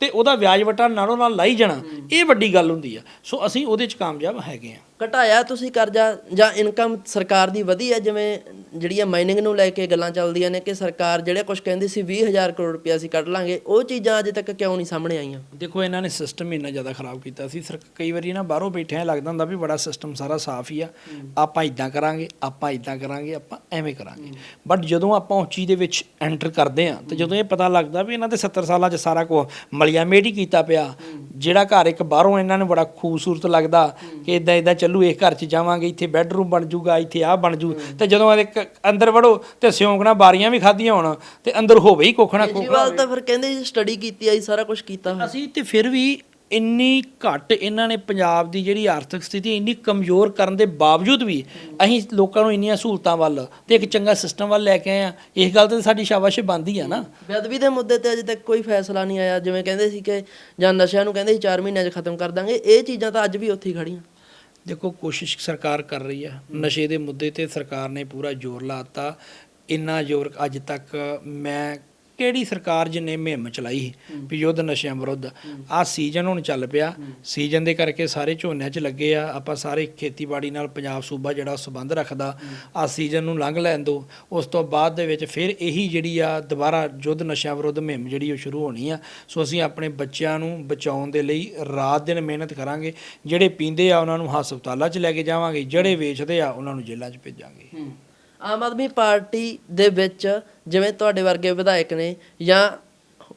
ਤੇ ਉਹਦਾ ਵਿਆਜ ਵਟਾ ਨਾਲੋਂ ਨਾਲ ਲਾਈ ਜਾਣਾ ਇਹ ਵੱਡੀ ਗੱਲ ਹੁੰਦੀ ਆ ਸੋ ਅਸੀਂ ਉਹਦੇ ਚ ਕਾਮਯਾਬ ਹੈਗੇ ਆ ਘਟਾਇਆ ਤੁਸੀਂ ਕਰਜ਼ਾ ਜਾਂ ਇਨਕਮ ਸਰਕਾਰ ਦੀ ਵਧੀ ਹੈ? ਜਿਵੇਂ ਜਿਹੜੀਆਂ ਮਾਈਨਿੰਗ ਨੂੰ ਲੈ ਕੇ ਗੱਲਾਂ ਚੱਲਦੀਆਂ ਨੇ ਕਿ ਸਰਕਾਰ ਜਿਹੜੇ ਕੁਝ ਕਹਿੰਦੀ ਸੀ 20000 ਕਰੋੜ ਰੁਪਇਆ ਅਸੀਂ ਕੱਢ ਲਾਂਗੇ ਉਹ ਚੀਜ਼ਾਂ ਅਜੇ ਤੱਕ ਕਿਉਂ ਨਹੀਂ ਸਾਹਮਣੇ ਆਈਆਂ? ਦੇਖੋ ਇਹਨਾਂ ਨੇ ਸਿਸਟਮ ਇੰਨਾ ਜ਼ਿਆਦਾ ਖਰਾਬ ਕੀਤਾ ਸੀ। ਸਰ ਕਈ ਵਾਰੀ ਨਾ ਬਾਹਰੋਂ ਬੈਠਿਆਂ ਲੱਗਦਾ ਹੁੰਦਾ ਵੀ ਬੜਾ ਸਿਸਟਮ ਸਾਰਾ ਸਾਫ਼ ਹੀ ਆ। ਆਪਾਂ ਇਦਾਂ ਕਰਾਂਗੇ ਆਪਾਂ ਇਦਾਂ ਕਰਾਂਗੇ ਆਪਾਂ ਐਵੇਂ ਕਰਾਂਗੇ। ਬਟ ਜਦੋਂ ਆਪਾਂ ਉਸ ਚੀਜ਼ ਦੇ ਵਿੱਚ ਐਂਟਰ ਕਰਦੇ ਆ ਤੇ ਜਦੋਂ ਇਹ ਪਤਾ ਲੱਗਦਾ ਵੀ ਇਹਨਾਂ ਦੇ 70 ਸਾਲਾਂ 'ਚ ਸਾਰਾ ਕੁਝ ਮਲਿਆ ਮੇਟ ਹੀ ਕੀਤਾ ਪਿਆ। ਜਿਹੜਾ ਘਰ ਇੱਕ ਬਾਹਰੋਂ ਇਹਨਾਂ ਨੂੰ ਬੜਾ ਖੂਬਸੂਰਤ ਲੱਗਦਾ ਕਿ ਇਦਾਂ ਇਦਾਂ ਚੱਲੂ ਇਸ ਘਰ 'ਚ ਜਾਵਾਂਗੇ ਇੱਥੇ ਬੈੱਡਰੂਮ ਬਣ ਜੂਗਾ ਇੱਥੇ ਆਹ ਬਣ ਜੂ। ਤੇ ਜਦੋਂ ਇਹਦੇ ਕ- ਅੰਦਰ ਵੜੋ ਤੇ ਸਿਉਂਕਣਾ ਬਾਰੀਆਂ ਵੀ ਖਾਧੀਆਂ ਹੋਣ ਤੇ ਅੰਦਰ ਹੋਵੇ ਹੀ ਕੁੱਖ ਨਾ ਕੁੱਖ ਕੇਜਰੀਵਾਲ ਤਾਂ ਫਿਰ ਕਹਿੰਦੇ ਜੀ ਸਟੱਡੀ ਕੀਤੀ ਆਈ ਸਾਰਾ ਕੁਝ ਕੀਤਾ ਹੋਇਆ। ਅਸੀਂ ਤੇ ਫਿਰ ਵੀ ਇੰਨੀ ਘੱਟ ਇਹਨਾਂ ਨੇ ਪੰਜਾਬ ਦੀ ਜਿਹੜੀ ਆਰਥਿਕ ਸਥਿਤੀ ਇੰਨੀ ਕਮਜ਼ੋਰ ਕਰਨ ਦੇ ਬਾਵਜੂਦ ਵੀ ਅਸੀਂ ਲੋਕਾਂ ਨੂੰ ਇੰਨੀਆਂ ਸਹੂਲਤਾਂ ਵੱਲ ਤੇ ਇੱਕ ਚੰਗਾ ਸਿਸਟਮ ਵੱਲ ਲੈ ਕੇ ਆਏ ਆ ਇਸ ਗੱਲ ਤੇ ਸਾਡੀ ਸ਼ਾਬਾਸ਼ ਬਣਦੀ ਆ ਨਾ। ਬੇਅਦਬੀ ਦੇ ਮੁੱਦੇ ਤੇ ਅਜੇ ਤੱਕ ਕੋਈ ਫੈਸਲਾ ਨਹੀਂ ਆਇਆ। ਜਿਵੇਂ ਕਹਿੰਦੇ ਸੀ ਕਿ ਜਾਂ ਨਸ਼ਿਆਂ ਨੂੰ ਕਹਿੰਦੇ ਸੀ 4 ਮਹੀਨਿਆਂ 'ਚ ਖਤਮ ਕਰ ਦਾਂਗੇ। ਇਹ ਚੀਜ਼ਾਂ ਤਾਂ ਅੱਜ ਵੀ ਉੱਥੇ ਹੀ ਖੜੀਆਂ ਦੇਖੋ ਕੋਸ਼ਿਸ਼ ਸਰਕਾਰ ਕਰ ਰਹੀ ਆ। ਨਸ਼ੇ ਦੇ ਮੁੱਦੇ ਤੇ ਸਰਕਾਰ ਨੇ ਪੂਰਾ ਜ਼ੋਰ ਲਾਤਾ ਇੰਨਾ ਜ਼ੋਰ ਅੱਜ ਤੱਕ ਮੈਂ ਕਿਹੜੀ ਸਰਕਾਰ ਜਿਨੇ ਮੁਹਿੰਮ ਚਲਾਈ ਵੀ ਯੁੱਧ ਨਸ਼ਿਆਂ ਵਿਰੁੱਧ। ਆ ਸੀਜ਼ਨ ਹੁਣ ਚੱਲ ਪਿਆ। ਸੀਜ਼ਨ ਦੇ ਕਰਕੇ ਸਾਰੇ ਝੋਨਿਆਂ 'ਚ ਲੱਗੇ ਆ। ਆਪਾਂ ਸਾਰੇ ਖੇਤੀਬਾੜੀ ਨਾਲ ਪੰਜਾਬ ਸੂਬਾ ਜਿਹੜਾ ਸੰਬੰਧ ਰੱਖਦਾ। ਆ ਸੀਜ਼ਨ ਨੂੰ ਲੰਘ ਲੈਣ ਦੋ। ਉਸ ਤੋਂ ਬਾਅਦ ਦੇ ਵਿੱਚ ਫਿਰ ਇਹੀ ਜਿਹੜੀ ਆ ਦੁਬਾਰਾ ਯੁੱਧ ਨਸ਼ਿਆਂ ਵਿਰੁੱਧ ਮੁਹਿੰਮ ਜਿਹੜੀ ਉਹ ਸ਼ੁਰੂ ਹੋਣੀ ਆ। ਸੋ ਅਸੀਂ ਆਪਣੇ ਬੱਚਿਆਂ ਨੂੰ ਬਚਾਉਣ ਦੇ ਲਈ ਰਾਤ ਦਿਨ ਮਿਹਨਤ ਕਰਾਂਗੇ। ਜਿਹੜੇ ਪੀਂਦੇ ਆ ਉਹਨਾਂ ਨੂੰ ਹਸਪਤਾਲਾਂ 'ਚ ਲੈ ਕੇ ਜਾਵਾਂਗੇ। ਜਿਹੜੇ ਵੇਚਦੇ ਆ ਉਹਨਾਂ ਨੂੰ ਜੇਲ੍ਹਾਂ 'ਚ ਭੇਜਾਂਗੇ। ਆਮ ਆਦਮੀ ਪਾਰਟੀ ਦੇ ਵਿੱਚ ਜਿਵੇਂ ਤੁਹਾਡੇ ਵਰਗੇ ਵਿਧਾਇਕ ਨੇ ਜਾਂ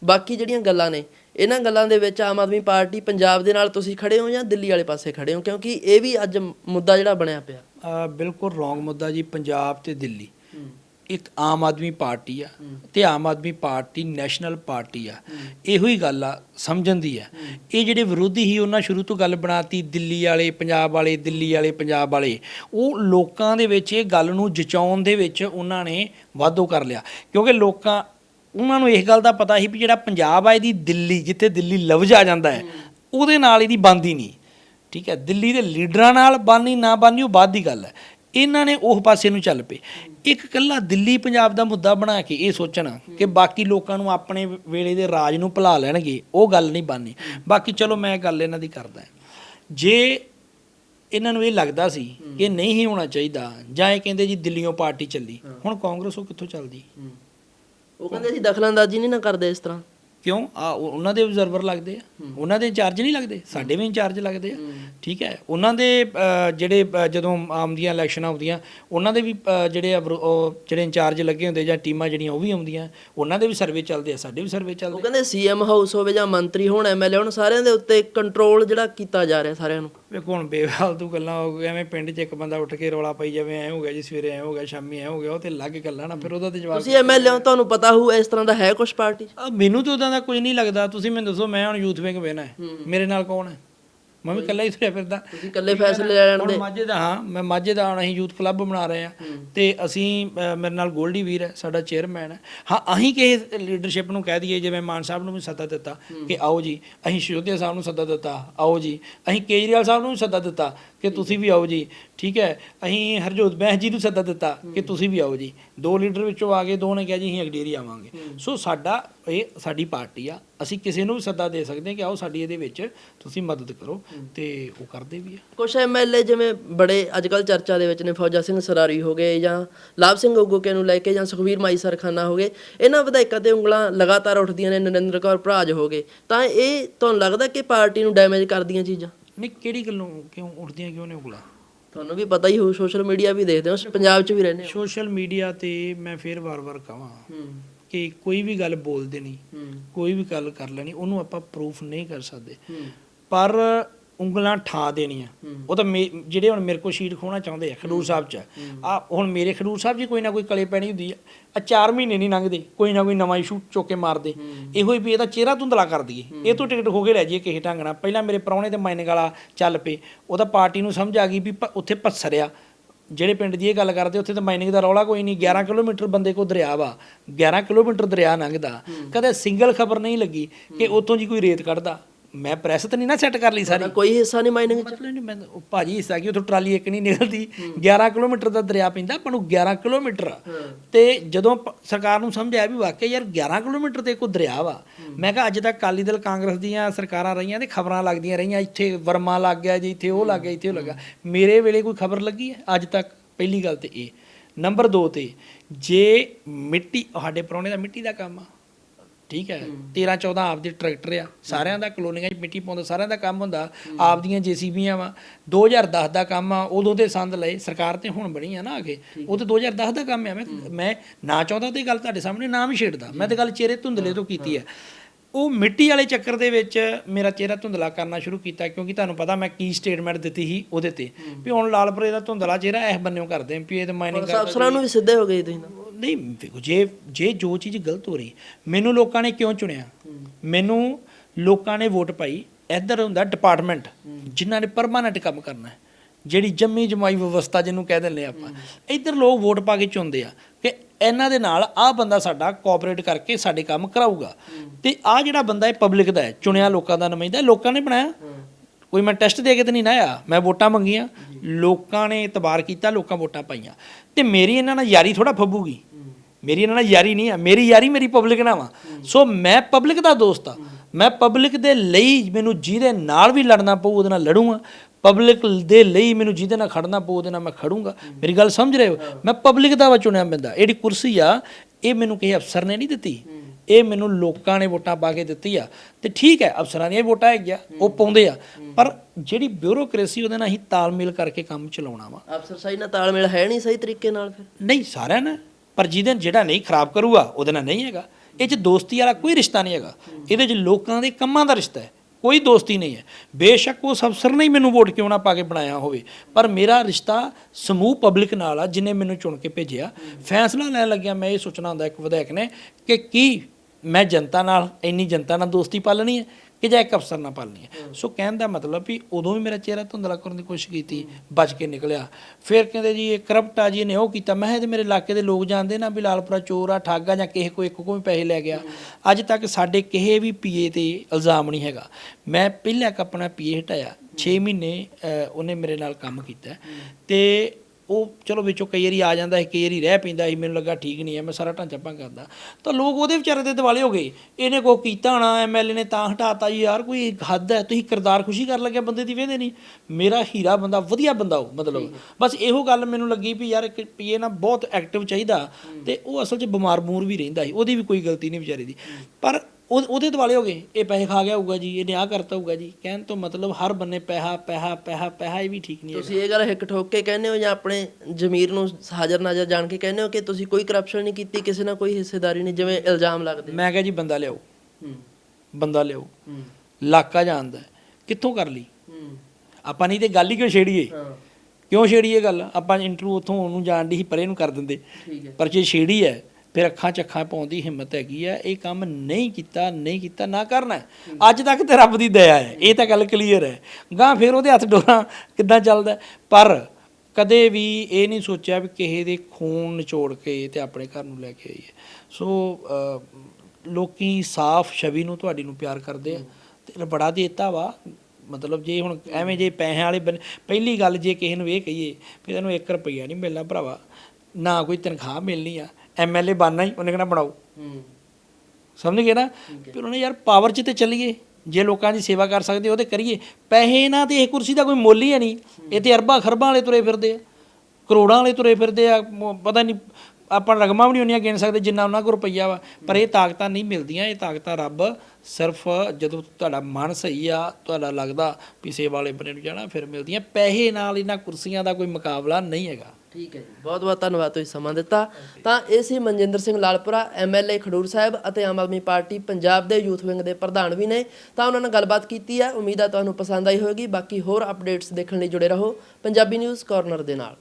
ਬਾਕੀ ਜਿਹੜੀਆਂ ਗੱਲਾਂ ਨੇ ਇਹਨਾਂ ਗੱਲਾਂ ਦੇ ਵਿੱਚ ਆਮ ਆਦਮੀ ਪਾਰਟੀ ਪੰਜਾਬ ਦੇ ਨਾਲ ਤੁਸੀਂ ਖੜੇ ਹੋ ਜਾਂ ਦਿੱਲੀ ਵਾਲੇ ਪਾਸੇ ਖੜੇ ਹੋ? ਕਿਉਂਕਿ ਇਹ ਵੀ ਅੱਜ ਮੁੱਦਾ ਜਿਹੜਾ ਬਣਿਆ ਪਿਆ। ਬਿਲਕੁਲ ਰੋਂਗ ਮੁੱਦਾ ਜੀ ਪੰਜਾਬ ਤੇ ਦਿੱਲੀ। ਇੱਕ ਆਮ ਆਦਮੀ ਪਾਰਟੀ ਆ ਤੇ Aam Aadmi party national party ਆ। ਇਹੋ ਹੀ ਗੱਲ ਆ ਸਮਝਣ ਦੀ ਆ। ਇਹ ਜਿਹੜੇ ਵਿਰੋਧੀ ਸੀ ਉਹਨਾਂ ਸ਼ੁਰੂ ਤੋਂ ਗੱਲ ਬਣਾਤੀ ਦਿੱਲੀ ਵਾਲੇ ਪੰਜਾਬ ਵਾਲੇ ਦਿੱਲੀ ਵਾਲੇ ਪੰਜਾਬ ਵਾਲੇ। ਉਹ ਲੋਕਾਂ ਦੇ ਵਿੱਚ ਇਹ ਗੱਲ ਨੂੰ ਜਚਾਉਣ ਦੇ ਵਿੱਚ ਉਹਨਾਂ ਨੇ ਵਾਧੋ ਕਰ ਲਿਆ। ਕਿਉਂਕਿ ਲੋਕਾਂ ਉਹਨਾਂ ਨੂੰ ਇਸ ਗੱਲ ਦਾ ਪਤਾ ਸੀ ਵੀ ਜਿਹੜਾ ਪੰਜਾਬ ਆ ਇਹਦੀ ਦਿੱਲੀ ਜਿੱਥੇ ਦਿੱਲੀ ਲਫ਼ਜ਼ ਆ ਜਾਂਦਾ ਹੈ ਉਹਦੇ ਨਾਲ ਇਹਦੀ ਬੰਦੀ ਨਹੀਂ। ਠੀਕ ਹੈ ਦਿੱਲੀ ਦੇ ਲੀਡਰਾਂ ਨਾਲ ਬਾਨੀ ਨਾ ਬਾਨੀ ਉਹ ਬਾਅਦ ਦੀ ਗੱਲ ਹੈ। ਇਹਨਾਂ ਨੇ ਉਹ ਪਾਸੇ ਨੂੰ ਚੱਲ ਪਏ। ਇੱਕ ਕੱਲਾ ਦਿੱਲੀ ਪੰਜਾਬ ਦਾ ਮੁੱਦਾ ਬਣਾ ਕੇ ਇਹ ਸੋਚਣਾ ਕਿ ਬਾਕੀ ਲੋਕਾਂ ਨੂੰ ਆਪਣੇ ਵੇਲੇ ਦੇ ਰਾਜ ਨੂੰ ਭੁਲਾ ਲੈਣਗੇ ਉਹ ਗੱਲ ਨਹੀਂ ਬਾਨੀ ਬਾਕੀ ਚਲੋ ਮੈਂ ਗੱਲ ਇਹਨਾਂ ਦੀ ਕਰਦਾ। ਜੇ ਇਹਨਾਂ ਨੂੰ ਇਹ ਲੱਗਦਾ ਸੀ ਕਿ ਨਹੀਂ ਹੀ ਹੋਣਾ ਚਾਹੀਦਾ ਜਾਂ ਇਹ ਕਹਿੰਦੇ ਜੀ ਦਿੱਲੀੋਂ ਪਾਰਟੀ ਚੱਲੀ ਹੁਣ ਕਾਂਗਰਸ ਉਹ ਕਿੱਥੋਂ ਚੱਲਦੀ? ਉਹ ਕਹਿੰਦੇ ਅਸੀਂ ਦਖਲਅੰਦਾਜ਼ੀ ਨਹੀਂ ਨਾ ਕਰਦੇ ਇਸ ਤਰ੍ਹਾਂ। ਕਿਉਂ? ਆ ਉਹ- ਉਹਨਾਂ ਦੇ ਆਬਜ਼ਰਵਰ ਲੱਗਦੇ ਆ। ਉਹਨਾਂ ਦੇ ਇੰਚਾਰਜ ਨਹੀਂ ਲੱਗਦੇ। ਸਾਡੇ ਵੀ ਇੰਚਾਰਜ ਲੱਗਦੇ ਆ। ਠੀਕ ਹੈ? ਉਹਨਾਂ ਦੇ ਜਿਹੜੇ ਜਦੋਂ ਆਮ ਦੀਆਂ ਇਲੈਕਸ਼ਨਾਂ ਆਉਂਦੀਆਂ ਉਹਨਾਂ ਦੇ ਵੀ ਜਿਹੜੇ ਉਹ ਜਿਹੜੇ ਇੰਚਾਰਜ ਲੱਗੇ ਹੁੰਦੇ ਜਾਂ ਟੀਮਾਂ ਜਿਹੜੀਆਂ ਉਹ ਵੀ ਆਉਂਦੀਆਂ ਉਹਨਾਂ ਦੇ ਵੀ ਸਰਵੇ ਚੱਲਦੇ ਆ ਸਾਡੇ ਵੀ ਸਰਵੇ ਉਹ ਚੱਲਦੇ ਕਹਿੰਦੇ ਸੀਐਮ ਹਾਊਸ ਹੋਵੇ ਜਾਂ ਮੰਤਰੀ ਹੋਣ ਐਮਐਲਏ ਹੋਣ ਸਾਰਿਆਂ ਦੇ ਉੱਤੇ ਕੰਟਰੋਲ ਜਿਹੜਾ ਕੀਤਾ ਜਾ ਰਿਹਾ ਸਾਰਿਆਂ ਨੂੰ। ਵੇਖੋ ਹੁਣ ਬੇਫਾਲਤੂ ਗੱਲਾਂ ਹੋ ਗਈਆਂ ਐਵੇਂ ਪਿੰਡ 'ਚ ਇੱਕ ਬੰਦਾ ਉੱਠ ਕੇ ਰੌਲਾ ਪਾਈ ਜਾਵੇ ਐ ਹੋ ਗਿਆ ਜੀ ਸਵੇਰੇ ਐ ਹੋ ਗਿਆ ਸ਼ਾਮੀ ਐ ਹੋ ਗਿਆ ਉਹ ਤੇ ਲੱਗ ਗੱਲਾਂ ਨਾ ਫਿਰ ਉਹਦਾ ਤੇ ਜਵਾਬ ਤੁਸੀਂ ਐਮਐਲਏ ਹੋ ਤੁਹਾਨੂੰ ਪਤਾ ਹੋਊ ਇਸ ਤਰ੍ਹਾਂ ਦਾ ਹੈ ਕੁਝ ਪਾਰਟੀ ਮੈਨੂੰ ਤਾਂ ਉਦਾਂ ਦਾ ਕੁਝ ਨਹੀਂ ਲੱਗਦਾ ਤੁਸੀਂ ਮੈਨੂੰ ਦੱਸੋ ਮੈਂ ਹੁਣ ਯੂਥ ਵਿੰਗ ਵੇਣਾ ਹੈ। ਮੇਰੇ ਨਾਲ ਕੌਣ ਹੈ? ਮੈਂ ਵੀ ਇਕੱਲਾ ਹੀ ਤੁਰਿਆ ਫਿਰਦਾ। ਤੁਸੀਂ ਇਕੱਲੇ ਫੈਸਲੇ ਲੈ ਲੈਣ ਹੁਣ ਦੇ ਮਾਝੇ ਦਾ ਹਾਂ ਮੈਂ ਮਾਝੇ ਦਾ ਹੁਣ ਅਸੀਂ ਯੂਥ ਕਲੱਬ ਬਣਾ ਰਹੇ ਆ ਤੇ ਅਸੀਂ ਮੇਰੇ ਨਾਲ ਗੋਲਡੀ ਵੀਰ ਹੈ ਸਾਡਾ ਚੇਅਰਮੈਨ ਹੈ। ਹਾਂ ਅਸੀਂ ਕਿਸੇ ਲੀਡਰਸ਼ਿਪ ਨੂੰ ਕਹਿ ਦਈਏ ਜਿਵੇਂ ਮਾਨ ਸਾਹਿਬ ਨੂੰ ਵੀ ਸੱਦਾ ਦਿੱਤਾ ਕਿ ਆਓ ਜੀ ਅਸੀਂ ਸ਼ਿਸ਼ੋਦੀਆ ਸਾਹਿਬ ਨੂੰ ਸੱਦਾ ਦਿੱਤਾ ਆਓ ਜੀ ਅਸੀਂ ਕੇਜਰੀਵਾਲ ਸਾਹਿਬ ਨੂੰ ਵੀ ਸੱਦਾ ਦਿੱਤਾ। ਕਿ ਤੁਸੀਂ ਵੀ ਆਓ ਜੀ ਠੀਕ ਹੈ? ਅਸੀਂ ਹਰਜੋਤ ਬੈਂਸ ਜੀ ਨੂੰ ਸੱਦਾ ਦਿੱਤਾ ਕਿ ਤੁਸੀਂ ਵੀ ਆਓ ਜੀ। ਦੋ ਲੀਡਰ ਵਿੱਚੋਂ ਆ ਗਏ ਦੋ ਨੇ ਕਿਹਾ ਜੀ ਅਸੀਂ ਅਗਡੇਰੀ ਆਵਾਂਗੇ। ਸੋ ਸਾਡਾ ਇਹ ਸਾਡੀ ਪਾਰਟੀ ਆ। ਅਸੀਂ ਕਿਸੇ ਨੂੰ ਵੀ ਸੱਦਾ ਦੇ ਸਕਦੇ ਹਾਂ ਕਿ ਆਓ ਸਾਡੀ ਇਹਦੇ ਵਿੱਚ ਤੁਸੀਂ ਮਦਦ ਕਰੋ ਤੇ ਉਹ ਕਰਦੇ ਵੀ ਆ। ਕੁਝ ਐਮਐਲਏ ਜਿਵੇਂ ਬੜੇ ਅੱਜਕੱਲ ਚਰਚਾ ਦੇ ਵਿੱਚ ਨੇ ਫੌਜਾ ਸਿੰਘ ਸਰਾਰੀ ਹੋ ਗਏ ਜਾਂ ਲਾਭ ਸਿੰਘ ਉਗੋਕੇ ਨੂੰ ਲੈ ਕੇ ਜਾਂ ਸੁਖਵੀਰ ਮਾਈ ਸਰਖਾਨਾ ਹੋ ਗਏ ਇਹਨਾਂ ਵਿਧਾਇਕਾਂ ਤੇ ਉਂਗਲਾਂ ਲਗਾਤਾਰ ਉੱਠਦੀਆਂ ਨੇ ਨਰਿੰਦਰ ਕੌਰ ਭਰਾਜ ਹੋ ਗਏ। ਤਾਂ ਇਹ ਤੁਹਾਨੂੰ ਲੱਗਦਾ ਕਿ ਪਾਰਟੀ ਨੂੰ ਡੈਮੇਜ ਕਰਦੀਆਂ ਚੀਜ਼ਾਂ? ਨਹੀਂ ਕਿਹੜੀ ਗੱਲੋਂ ਕਿਉਂ ਉੱਠਦੀਆਂ ਕਿਉਂ ਨੇ ਉਗਲਾ ਤੁਹਾਨੂੰ ਵੀ ਪਤਾ ਹੀ ਹੋਊ ਸੋਸ਼ਲ ਮੀਡੀਆ ਵੀ ਦੇਖਦੇ ਹੋ ਪੰਜਾਬ 'ਚ ਵੀ ਰਹਿੰਦੇ ਹੋ। ਸੋਸ਼ਲ ਮੀਡੀਆ ਤੇ ਮੈਂ ਫੇਰ ਵਾਰ-ਵਾਰ ਕਹਾਂ ਕਿ ਕੋਈ ਵੀ ਗੱਲ ਬੋਲ ਦੇਣੀ ਹੂੰ। ਕੋਈ ਵੀ ਗੱਲ ਕਰ ਲੈਣੀ ਉਹਨੂੰ ਆਪਾਂ ਪ੍ਰੂਫ ਨਹੀਂ ਕਰ ਸਕਦੇ। ਪਰ ਉਂਗਲਾਂ ਠਾ ਦੇਣੀਆਂ। ਉਹ ਤਾਂ ਮੇ- ਜਿਹੜੇ ਹੁਣ ਮੇਰੇ ਕੋਲ ਸ਼ੀਟ ਖੋਣਾ ਚਾਹੁੰਦੇ ਆ, ਖਡੂਰ ਸਾਹਿਬ ਚ। ਆ ਹੁਣ ਮੇਰੇ ਖਡੂਰ ਸਾਹਿਬ ਜੀ ਕੋਈ ਨਾ ਕੋਈ ਕਲੇ ਪੈਣੀ ਹੁੰਦੀ ਆ। ਆ 4 ਮਹੀਨੇ ਨਹੀਂ ਲੰਘਦੇ, ਕੋਈ ਨਾ ਕੋਈ ਨਵਾਂ ਇਸ਼ੂ ਚੁੱਕ ਕੇ ਮਾਰਦੇ। ਇਹੋ ਹੀ ਵੀ ਇਹਦਾ ਚਿਹਰਾ ਧੁੰਦਲਾ ਕਰ ਦਈਏ। ਇਹ ਤੋਂ ਟਿਕਟ ਖੋ ਕੇ ਲੈ ਜਾਈਏ ਕਿਸੇ ਢੰਗ ਨਾਲ। ਪਹਿਲਾਂ ਮੇਰੇ ਪ੍ਰਾਹੁਣੇ ਤੇ ਮਾਈਨਿੰਗ ਵਾਲਾ ਚੱਲ ਪਏ। ਉਹਦਾ ਪਾਰਟੀ ਨੂੰ ਸਮਝ ਆ ਗਈ ਵੀ ਪ- ਉੱਥੇ ਪੱਸਰਿਆ ਜਿਹੜੇ ਪਿੰਡ ਦੀ ਇਹ ਗੱਲ ਕਰਦੇ, ਉੱਥੇ ਤਾਂ ਮਾਈਨਿੰਗ ਦਾ ਰੌਲਾ ਕੋਈ ਨਹੀਂ। 11 ਕਿਲੋਮੀਟਰ ਬੰਦੇ ਕੋ ਦਰਿਆ ਵਾ। 11 ਕਿਲੋਮੀਟਰ ਦਰਿਆ ਲੰਘਦਾ। ਕਦੇ ਸਿੰਗਲ ਖਬਰ ਨਹੀਂ ਲੱਗੀ ਕਿ ਉੱਥੋਂ ਜੀ ਕੋਈ ਰੇਤ ਕੱਢਦਾ। ਮੈਂ ਪ੍ਰੈਸ ਤਾਂ ਨਹੀਂ ਨਾ ਸੈੱਟ ਕਰ ਲਈ ਸਾਰੀ। ਕੋਈ ਹਿੱਸਾ ਨਹੀਂ ਮਾਈਨਿੰਗ ਚ ਮਤਲਬ ਨਹੀਂ ਮੈਂ ਉਹ ਭਾਜੀ ਹਿੱਸਾ ਕਿ ਉਥੋਂ ਟਰਾਲੀ ਇੱਕ ਨਹੀਂ ਨਿਕਲਦੀ। 11 ਕਿਲੋਮੀਟਰ ਦਾ ਦਰਿਆ ਪੈਂਦਾ ਆਪਾਂ ਨੂੰ 11 ਕਿਲੋਮੀਟਰ। ਤੇ ਜਦੋਂ ਪ- ਸਰਕਾਰ ਨੂੰ ਸਮਝ ਆਇਆ ਵੀ ਵਾਕਿਆ ਯਾਰ 11 ਕਿਲੋਮੀਟਰ ਤੇ ਕੋਈ ਦਰਿਆ ਵਾ। ਮੈਂ ਕਿਹਾ ਅੱਜ ਤੱਕ ਅਕਾਲੀ ਦਲ ਕਾਂਗਰਸ ਦੀਆਂ ਸਰਕਾਰਾਂ ਰਹੀਆਂ ਤੇ ਖਬਰਾਂ ਲੱਗਦੀਆਂ ਰਹੀਆਂ। ਇੱਥੇ ਵਰਮਾ ਲੱਗ ਗਿਆ ਜੀ ਇੱਥੇ ਉਹ ਲੱਗ ਗਿਆ ਇੱਥੇ ਉਹ ਲੱਗਾ ਮੇਰੇ ਵੇਲੇ ਕੋਈ ਖਬਰ ਲੱਗੀ ਹੈ? ਅੱਜ ਤੱਕ ਪਹਿਲੀ ਗੱਲ ਤੇ ਇਹ। ਨੰਬਰ 2 ਤੇ ਜੇ ਮਿੱਟੀ ਸਾਡੇ ਪਰੌਣੇ ਦਾ ਮਿੱਟੀ ਦਾ ਕੰਮ ਆ। ਠੀਕ ਹੈ? 13 14 ਆਪਦੇ ਟਰੈਕਟਰ ਆ। ਸਾਰਿਆਂ ਦਾ ਕਲੋਨੀਆਂ 'ਚ ਮਿੱਟੀ ਪਾਉਂਦਾ ਸਾਰਿਆਂ ਦਾ ਕੰਮ ਹੁੰਦਾ। ਆਪਦੀਆਂ ਜੀਸੀਬੀਆਂ ਵਾ। 2010 ਦਾ ਕੰਮ ਆ ਉਦੋਂ ਦੇ ਸੰਦ ਲਏ ਸਰਕਾਰ ਤੇ ਹੁਣ ਬਣੀ ਆ ਨਾ ਆਗੇ ਉਹ ਤੇ 2010 ਦਾ ਕੰਮ ਆ। ਮੈਂ ਮੈਂ ਨਾ ਚਾਹੁੰਦਾ ਤੇ ਗੱਲ ਤੁਹਾਡੇ ਸਾਹਮਣੇ ਨਾ ਵੀ ਛੇੜਦਾ। ਮੈਂ ਤੇ ਗੱਲ ਚਿਹਰੇ ਧੁੰਦਲੇ ਤੋਂ ਕੀਤੀ ਹੈ। ਉਹ ਮਿੱਟੀ ਵਾਲੇ ਚੱਕਰ ਦੇ ਵਿੱਚ ਮੇਰਾ ਚਿਹਰਾ ਧੁੰਦਲਾ ਕਰਨਾ ਸ਼ੁਰੂ ਕੀਤਾ ਕਿਉਂਕਿ ਤੁਹਾਨੂੰ ਪਤਾ ਮੈਂ ਕੀ ਸਟੇਟਮੈਂਟ ਦਿੱਤੀ ਸੀ ਉਹਦੇ ਤੇ। ਵੀ ਹੁਣ ਲਾਲਪੁਰੇ ਦਾ ਧੁੰਦਲਾ ਚਿਹਰਾ ਇਸ ਬੰਨਿਓ ਕਰਦੇ ਇਹ ਤੇ ਮਾਈਨਿੰਗ ਪੁਲਿਸ ਅਫਸਰਾਂ ਨੂੰ ਵੀ ਸਿੱਧੇ ਹੋ ਗਏ ਤੁਸੀਂ। ਨਹੀਂ ਵੇਖੋ ਜੇ ਜੇ ਜੋ ਚੀਜ਼ ਗਲਤ ਹੋ ਰਹੀ ਮੈਨੂੰ ਲੋਕਾਂ ਨੇ ਕਿਉਂ ਚੁਣਿਆ? ਮੈਨੂੰ ਲੋਕਾਂ ਨੇ ਵੋਟ ਪਾਈ ਇੱਧਰ ਹੁੰਦਾ ਡਿਪਾਰਟਮੈਂਟ ਜਿਨ੍ਹਾਂ ਨੇ ਪਰਮਾਨੈਂਟ ਕੰਮ ਕਰਨਾ ਹੈ। ਜਿਹੜੀ ਜੰਮੀ ਜਮਾਈ ਵਿਵਸਥਾ ਜਿਹਨੂੰ ਕਹਿ ਦਿੰਦੇ ਆਪਾਂ। ਇੱਧਰ ਲੋਕ ਵੋਟ ਪਾ ਕੇ ਚੁਣਦੇ ਆ। ਇਹਨਾਂ ਦੇ ਨਾਲ ਆਹ ਬੰਦਾ ਸਾਡਾ ਕੋਆਪਰੇਟ ਕਰਕੇ ਸਾਡੇ ਕੰਮ ਕਰਾਊਗਾ। ਤੇ ਆਹ ਜਿਹੜਾ ਬੰਦਾ ਇਹ ਪਬਲਿਕ ਦਾ ਹੈ, ਚੁਣਿਆ ਲੋਕਾਂ ਦਾ ਨੁਮਾਇੰਦਾ ਲੋਕਾਂ ਨੇ ਬਣਾਇਆ। ਕੋਈ ਮੈਂ ਟੈਸਟ ਦੇ ਕੇ ਤੇ ਨਹੀਂ ਨਾ ਆਇਆ, ਮੈਂ ਵੋਟਾਂ ਮੰਗੀਆਂ। ਲੋਕਾਂ ਨੇ ਇਤਬਾਰ ਕੀਤਾ, ਲੋਕਾਂ ਵੋਟਾਂ ਪਾਈਆਂ। ਤੇ ਮੇਰੀ ਇਹਨਾਂ ਨਾਲ ਯਾਰੀ ਥੋੜਾ ਫੱਬੂਗੀ। ਮੇਰੀ ਇਹਨਾਂ ਨਾਲ ਯਾਰੀ ਨਹੀਂ ਆ, ਮੇਰੀ ਯਾਰੀ ਮੇਰੀ ਪਬਲਿਕ ਨਾਲ ਵਾ ਸੋ ਮੈਂ ਪਬਲਿਕ ਦਾ ਦੋਸਤ ਆ। ਮੈਂ ਪਬਲਿਕ ਦੇ ਲਈ ਮੈਨੂੰ ਜਿਹਦੇ ਨਾਲ ਵੀ ਲੜਨਾ ਪਊ, ਉਹਦੇ ਨਾਲ ਲੜੂੰਗਾ। ਪਬਲਿਕ ਦੇ ਲਈ ਮੈਨੂੰ ਜਿਹਦੇ ਨਾਲ ਖੜਨਾ ਪਊ ਉਹਦੇ ਨਾਲ ਮੈਂ ਖੜੂੰਗਾ। ਮੇਰੀ ਗੱਲ ਸਮਝ ਰਹੇ ਹੋ? ਮੈਂ ਪਬਲਿਕ ਦਾ ਵਾ ਚੁਣਿਆ ਬੰਦਾ ਜਿਹੜੀ ਕੁਰਸੀ ਆ ਇਹ ਮੈਨੂੰ ਕਿਸੇ ਅਫਸਰ ਨੇ ਨਹੀਂ ਦਿੱਤੀ। ਇਹ ਮੈਨੂੰ ਲੋਕਾਂ ਨੇ ਵੋਟਾਂ ਪਾ ਕੇ ਦਿੱਤੀ ਆ। ਤੇ ਠੀਕ ਹੈ ਅਫਸਰਾਂ ਦੀਆਂ ਵੋਟਾਂ ਹੈਗੀਆਂ ਉਹ ਪਾਉਂਦੇ ਆ। ਪਰ ਜਿਹੜੀ ਬਿਊਰੋਕ੍ਰੇਸੀ ਉਹਦੇ ਨਾਲ ਹੀ ਤਾਲਮੇਲ ਕਰਕੇ ਕੰਮ ਚਲਾਉਣਾ ਵਾ। ਅਫਸਰਸ਼ਾਹੀ ਨਾਲ ਤਾਲਮੇਲ ਹੈ ਨਹੀਂ ਸਹੀ ਤਰੀਕੇ ਨਾਲ ਫਿਰ? ਨਹੀਂ ਸਾਰਿਆਂ ਨਾਲ ਪਰ ਜਿਹਦੇ ਜਿਹੜਾ ਨਹੀਂ ਖਰਾਬ ਕਰੂਗਾ ਉਹਦੇ ਨਾਲ ਨਹੀਂ ਹੈਗਾ। ਇਹ 'ਚ ਦੋਸਤੀ ਵਾਲਾ ਕੋਈ ਰਿਸ਼ਤਾ ਨਹੀਂ ਹੈਗਾ। ਇਹਦੇ 'ਚ ਲੋਕਾਂ ਦੇ ਕੰਮਾਂ ਦਾ ਰਿਸ਼ਤਾ ਹੈ। ਕੋਈ ਦੋਸਤੀ ਨਹੀਂ ਹੈ। ਬੇਸ਼ੱਕ ਉਸ ਅਫਸਰ ਨੇ ਹੀ ਮੈਨੂੰ ਵੋਟ ਕਿਉਂ ਨਾ ਪਾ ਕੇ ਬਣਾਇਆ ਹੋਵੇ। ਪਰ ਮੇਰਾ ਰਿਸ਼ਤਾ ਸਮੂਹ ਪਬਲਿਕ ਨਾਲ ਆ, ਜਿਨੇ ਮੈਨੂੰ ਚੁਣ ਕੇ ਭੇਜਿਆ। ਫੈਸਲਾ ਲੈਣ ਲੱਗਿਆ ਮੈਂ ਇਹ ਸੋਚਣਾ ਹੁੰਦਾ ਇੱਕ ਵਿਧਾਇਕ ਨੇ ਕਿ ਕੀ ਮੈਂ ਜਨਤਾ ਨਾਲ, ਇੰਨੀ ਜਨਤਾ ਨਾਲ ਦੋਸਤੀ ਪਾਲਣੀ ਹੈ? ਕਿ ਜਾਂ ਇੱਕ ਅਫਸਰ ਨਾਲ ਪਾਲਣੀ ਹੈ। ਸੋ ਕਹਿਣ ਦਾ ਮਤਲਬ ਵੀ ਉਦੋਂ ਵੀ ਮੇਰਾ ਚਿਹਰਾ ਧੁੰਦਲਾ ਕਰਨ ਦੀ ਕੋਸ਼ਿਸ਼ ਕੀਤੀ, ਬਚ ਕੇ ਨਿਕਲਿਆ। ਫਿਰ ਕਹਿੰਦੇ ਜੀ, ਇਹ ਕਰਪਟ ਆ ਜੀ, ਇਹਨੇ ਉਹ ਕੀਤਾ। ਮੈਂ ਕਿਹਾ, ਇਹ ਮੇਰੇ ਇਲਾਕੇ ਦੇ ਲੋਕ ਜਾਣਦੇ ਨਾ ਵੀ ਲਾਲਪੁਰਾ ਚੋਰ ਆ, ਠਾਗਾ ਜਾਂ ਕਿਸੇ ਕੋਈ, ਇੱਕ ਕੋਈ ਪੈਸੇ ਲੈ ਗਿਆ। ਅੱਜ ਤੱਕ ਸਾਡੇ ਕਿਸੇ ਵੀ ਪੀਏ ਤੇ ਇਲਜ਼ਾਮ ਨਹੀਂ ਹੈਗਾ। ਮੈਂ ਪਹਿਲਾਂ ਇੱਕ ਆਪਣਾ ਪੀਏ ਹਟਾਇਆ। 6 ਮਹੀਨੇ ਉਹਨੇ ਮੇਰੇ ਨਾਲ ਕੰਮ ਕੀਤਾ। ਤੇ ਉਹ ਚਲੋ ਵਿੱਚੋਂ ਕਈ ਵਾਰੀ ਆ ਜਾਂਦਾ ਸੀ ਕਈ ਵਾਰੀ ਰਹਿ ਪੈਂਦਾ ਸੀ ਮੈਨੂੰ ਲੱਗਾ ਠੀਕ ਨਹੀਂ ਹੈ ਮੈਂ ਸਾਰਾ ਢਾਂਚਾ ਭੰਗ ਕਰਦਾ। ਤਾਂ ਲੋਕ ਉਹਦੇ ਵਿਚਾਰੇ ਦੇ ਦਿਵਾਲੇ ਹੋ ਗਏ। ਇਹਨੇ ਕੋ ਕੀਤਾ ਹੋਣਾ ਐਮਐਲਏ ਨੇ ਤਾਂ ਹਟਾਤਾ ਜੀ ਯਾਰ ਕੋਈ ਹੱਦ ਹੈ ਤੁਸੀਂ ਕਿਰਦਾਰ ਖੁਸ਼ੀ ਕਰ ਲੱਗਿਆ ਬੰਦੇ ਦੀ ਵੇਂਦੇ ਨਹੀਂ। ਮੇਰਾ ਹੀਰਾ ਬੰਦਾ ਵਧੀਆ ਬੰਦਾ ਉਹ ਮਤਲਬ। ਬਸ ਇਹੋ ਗੱਲ ਮੈਨੂੰ ਲੱਗੀ ਵੀ ਯਾਰ ਇੱਕ ਪੀਏ ਨਾ ਬਹੁਤ ਐਕਟਿਵ ਚਾਹੀਦਾ ਤੇ ਉਹ ਅਸਲ 'ਚ ਬਿਮਾਰ ਬੂਰ ਵੀ ਰਹਿੰਦਾ ਸੀ ਉਹਦੀ ਵੀ ਕੋਈ ਗਲਤੀ ਨਹੀਂ ਵਿਚਾਰੇ ਦੀ। ਪਰ ਉਹ ਉਹਦੇ ਦਿਵਾਲੇ ਹੋ ਗਏ। ਇਹ ਪੈਸੇ ਖਾ ਗਿਆ ਹੋਊਗਾ ਜੀ ਇਹਨੇ ਆ ਕਰਤਾ ਹੋਊਗਾ ਜੀ। ਕਹਿਣ ਤੋਂ ਮਤਲਬ ਹਰ ਬੰਨੇ ਪੈਸਾ ਪੈਸਾ ਪੈਸਾ ਪੈਸਾ ਇਹ ਵੀ ਠੀਕ ਨਹੀਂ ਹੈ ਤੁਸੀਂ ਇਹ ਗੱਲ ਹਿੱਕ ਠੋਕ ਕੇ ਕਹਿੰਦੇ ਹੋ ਜਾਂ ਆਪਣੇ ਜ਼ਮੀਰ ਨੂੰ ਹਾਜ਼ਰ ਨਾਜ਼ਰ ਜਾਣ ਕੇ ਕਹਿੰਦੇ ਹੋ ਕਿ ਤੁਸੀਂ ਕੋਈ ਕਰਪਸ਼ਨ ਨਹੀਂ ਕੀਤੀ ਕਿਸੇ ਨਾਲ ਕੋਈ ਹਿੱਸੇਦਾਰੀ ਨਹੀਂ ਜਿਵੇਂ ਇਲਜ਼ਾਮ ਲੱਗਦੇ? ਮੈਂ ਕਿਹਾ ਜੀ ਬੰਦਾ ਲਿਆਓ। ਬੰਦਾ ਲਿਆਓ। ਹੂੰ। ਇਲਾਕਾ ਜਾਣਦਾ। ਕਿੱਥੋਂ ਕਰ ਲਈ? ਆਪਾਂ ਨਹੀਂ ਤੇ ਗੱਲ ਹੀ ਕਿਉਂ ਛੇੜੀਏ? ਹਾਂ। ਕਿਉਂ ਛੇੜੀਏ ਗੱਲ? ਆਪਾਂ ਇੰਟਰਵਿਊ ਉੱਥੋਂ ਉਹਨੂੰ ਜਾਣ ਦੀ ਹੀ ਪਰੇ ਨੂੰ ਕਰ ਦਿੰਦੇ। ਠੀਕ ਹੈ। ਪਰ ਜੇ ਛੇੜੀ ਹੈ ਫਿਰ ਅੱਖਾਂ 'ਚ ਅੱਖਾਂ ਪਾਉਣ ਦੀ ਹਿੰਮਤ ਹੈਗੀ ਹੈ ਇਹ ਕੰਮ ਨਹੀਂ ਕੀਤਾ ਨਹੀਂ ਕੀਤਾ ਨਾ ਕਰਨਾ। ਅੱਜ ਤੱਕ ਤੇ ਰੱਬ ਦੀ ਦਇਆ ਹੈ ਇਹ ਤਾਂ ਗੱਲ ਕਲੀਅਰ ਹੈ ਗਾਂ ਫਿਰ ਉਹਦੇ ਹੱਥ ਡੋਰਾ ਕਿੱਦਾਂ ਚੱਲਦਾ? ਪਰ ਕਦੇ ਵੀ ਇਹ ਨਹੀਂ ਸੋਚਿਆ ਵੀ ਕਿਸੇ ਦੇ ਖੂਨ ਨਿਚੋੜ ਕੇ ਤੇ ਆਪਣੇ ਘਰ ਨੂੰ ਲੈ ਕੇ ਆਈਏ ਸੋ ਲੋਕੀ ਸਾਫ਼ ਛਵੀ ਨੂੰ ਤੁਹਾਡੀ ਨੂੰ ਪਿਆਰ ਕਰਦੇ ਆ ਤੇ ਬੜਾ ਦੇਤਾ ਵਾ ਮਤਲਬ ਜੇ ਹੁਣ ਐਵੇਂ ਜੇ ਪੈਸਿਆਂ ਵਾਲੇ ਪਹਿਲੀ ਗੱਲ ਜੇ ਕਿਸੇ ਨੂੰ ਇਹ ਕਹੀਏ ਵੀ ਤੈਨੂੰ 1 ਰੁਪਈਆ ਨਹੀਂ ਮਿਲਣਾ ਭਰਾਵਾ ਨਾ ਕੋਈ ਤਨਖਾਹ ਮਿਲਣੀ ਆ ਐਮਐਲਏ ਬਣਨਾ ਹੀ ਉਹਨੇ ਕਹਿਣਾ ਬਣਾਓ। ਹੂੰ। ਸਮਝ ਗਏ ਨਾ? ਫਿਰ ਉਹਨੇ ਯਾਰ ਪਾਵਰ 'ਚ ਤੇ ਚੱਲੀਏ। ਜੇ ਲੋਕਾਂ ਦੀ ਸੇਵਾ ਕਰ ਸਕਦੇ ਉਹ ਤੇ ਕਰੀਏ। ਪੈਸੇ ਨਾ ਤੇ ਇਹ ਕੁਰਸੀ ਦਾ ਕੋਈ ਮੁੱਲ ਹੀ ਨਹੀਂ। ਇਹ ਤੇ ਅਰਬਾਂ ਖਰਬਾਂ ਵਾਲੇ ਤੁਰੇ ਫਿਰਦੇ ਆ। ਕਰੋੜਾਂ ਵਾਲੇ ਤੁਰੇ ਫਿਰਦੇ ਆ। ਪਤਾ ਨਹੀਂ ਆਪਾਂ ਰਕਮਾਂ ਵੀ ਨਹੀਂ ਉਹਨੀਆਂ ਗਿਣ ਸਕਦੇ ਜਿੰਨਾ ਉਹਨਾਂ ਕੋਲ ਰੁਪਈਆ ਵਾ। ਪਰ ਇਹ ਤਾਕਤਾਂ ਨਹੀਂ ਮਿਲਦੀਆਂ ਇਹ ਤਾਕਤਾਂ ਰੱਬ ਸਿਰਫ ਜਦੋਂ ਤੁਹਾਡਾ ਮਨ ਸਹੀ ਆ ਤੁਹਾਡਾ ਲੱਗਦਾ ਵੀ ਸੇਵਾ ਵਾਲੇ ਬੰਨੇ ਨੂੰ ਜਾਣਾ ਫਿਰ ਮਿਲਦੀਆਂ। ਪੈਸੇ ਨਾਲ ਇਹਨਾਂ ਕੁਰਸੀਆਂ ਦਾ ਕੋਈ ਮੁਕਾਬਲਾ ਨਹੀਂ ਹੈਗਾ। ਠੀਕ ਹੈ ਜੀ। ਬਹੁਤ ਬਹੁਤ ਧੰਨਵਾਦ ਤੁਸੀਂ ਸਮਾਂ ਦਿੱਤਾ। ਤਾਂ ਇਹ ਸੀ ਮਨਜਿੰਦਰ ਸਿੰਘ ਲਾਲਪੁਰਾ ਐਮਐਲਏ ਖਡੂਰ ਸਾਹਿਬ ਅਤੇ ਆਮ ਆਦਮੀ ਪਾਰਟੀ ਪੰਜਾਬ ਦੇ ਯੂਥ ਵਿੰਗ ਦੇ ਪ੍ਰਧਾਨ ਵੀ ਨੇ। ਤਾਂ ਉਹਨਾਂ ਨਾਲ ਗੱਲਬਾਤ ਕੀਤੀ ਹੈ। ਉਮੀਦ ਹੈ ਤੁਹਾਨੂੰ ਪਸੰਦ ਆਈ ਹੋਵੇਗੀ। ਬਾਕੀ ਹੋਰ ਅਪਡੇਟਸ ਦੇਖਣ ਲਈ ਜੁੜੇ ਰਹੋ। ਪੰਜਾਬੀ ਨਿਊਜ਼ ਕਾਰਨਰ ਦੇ ਨਾਲ।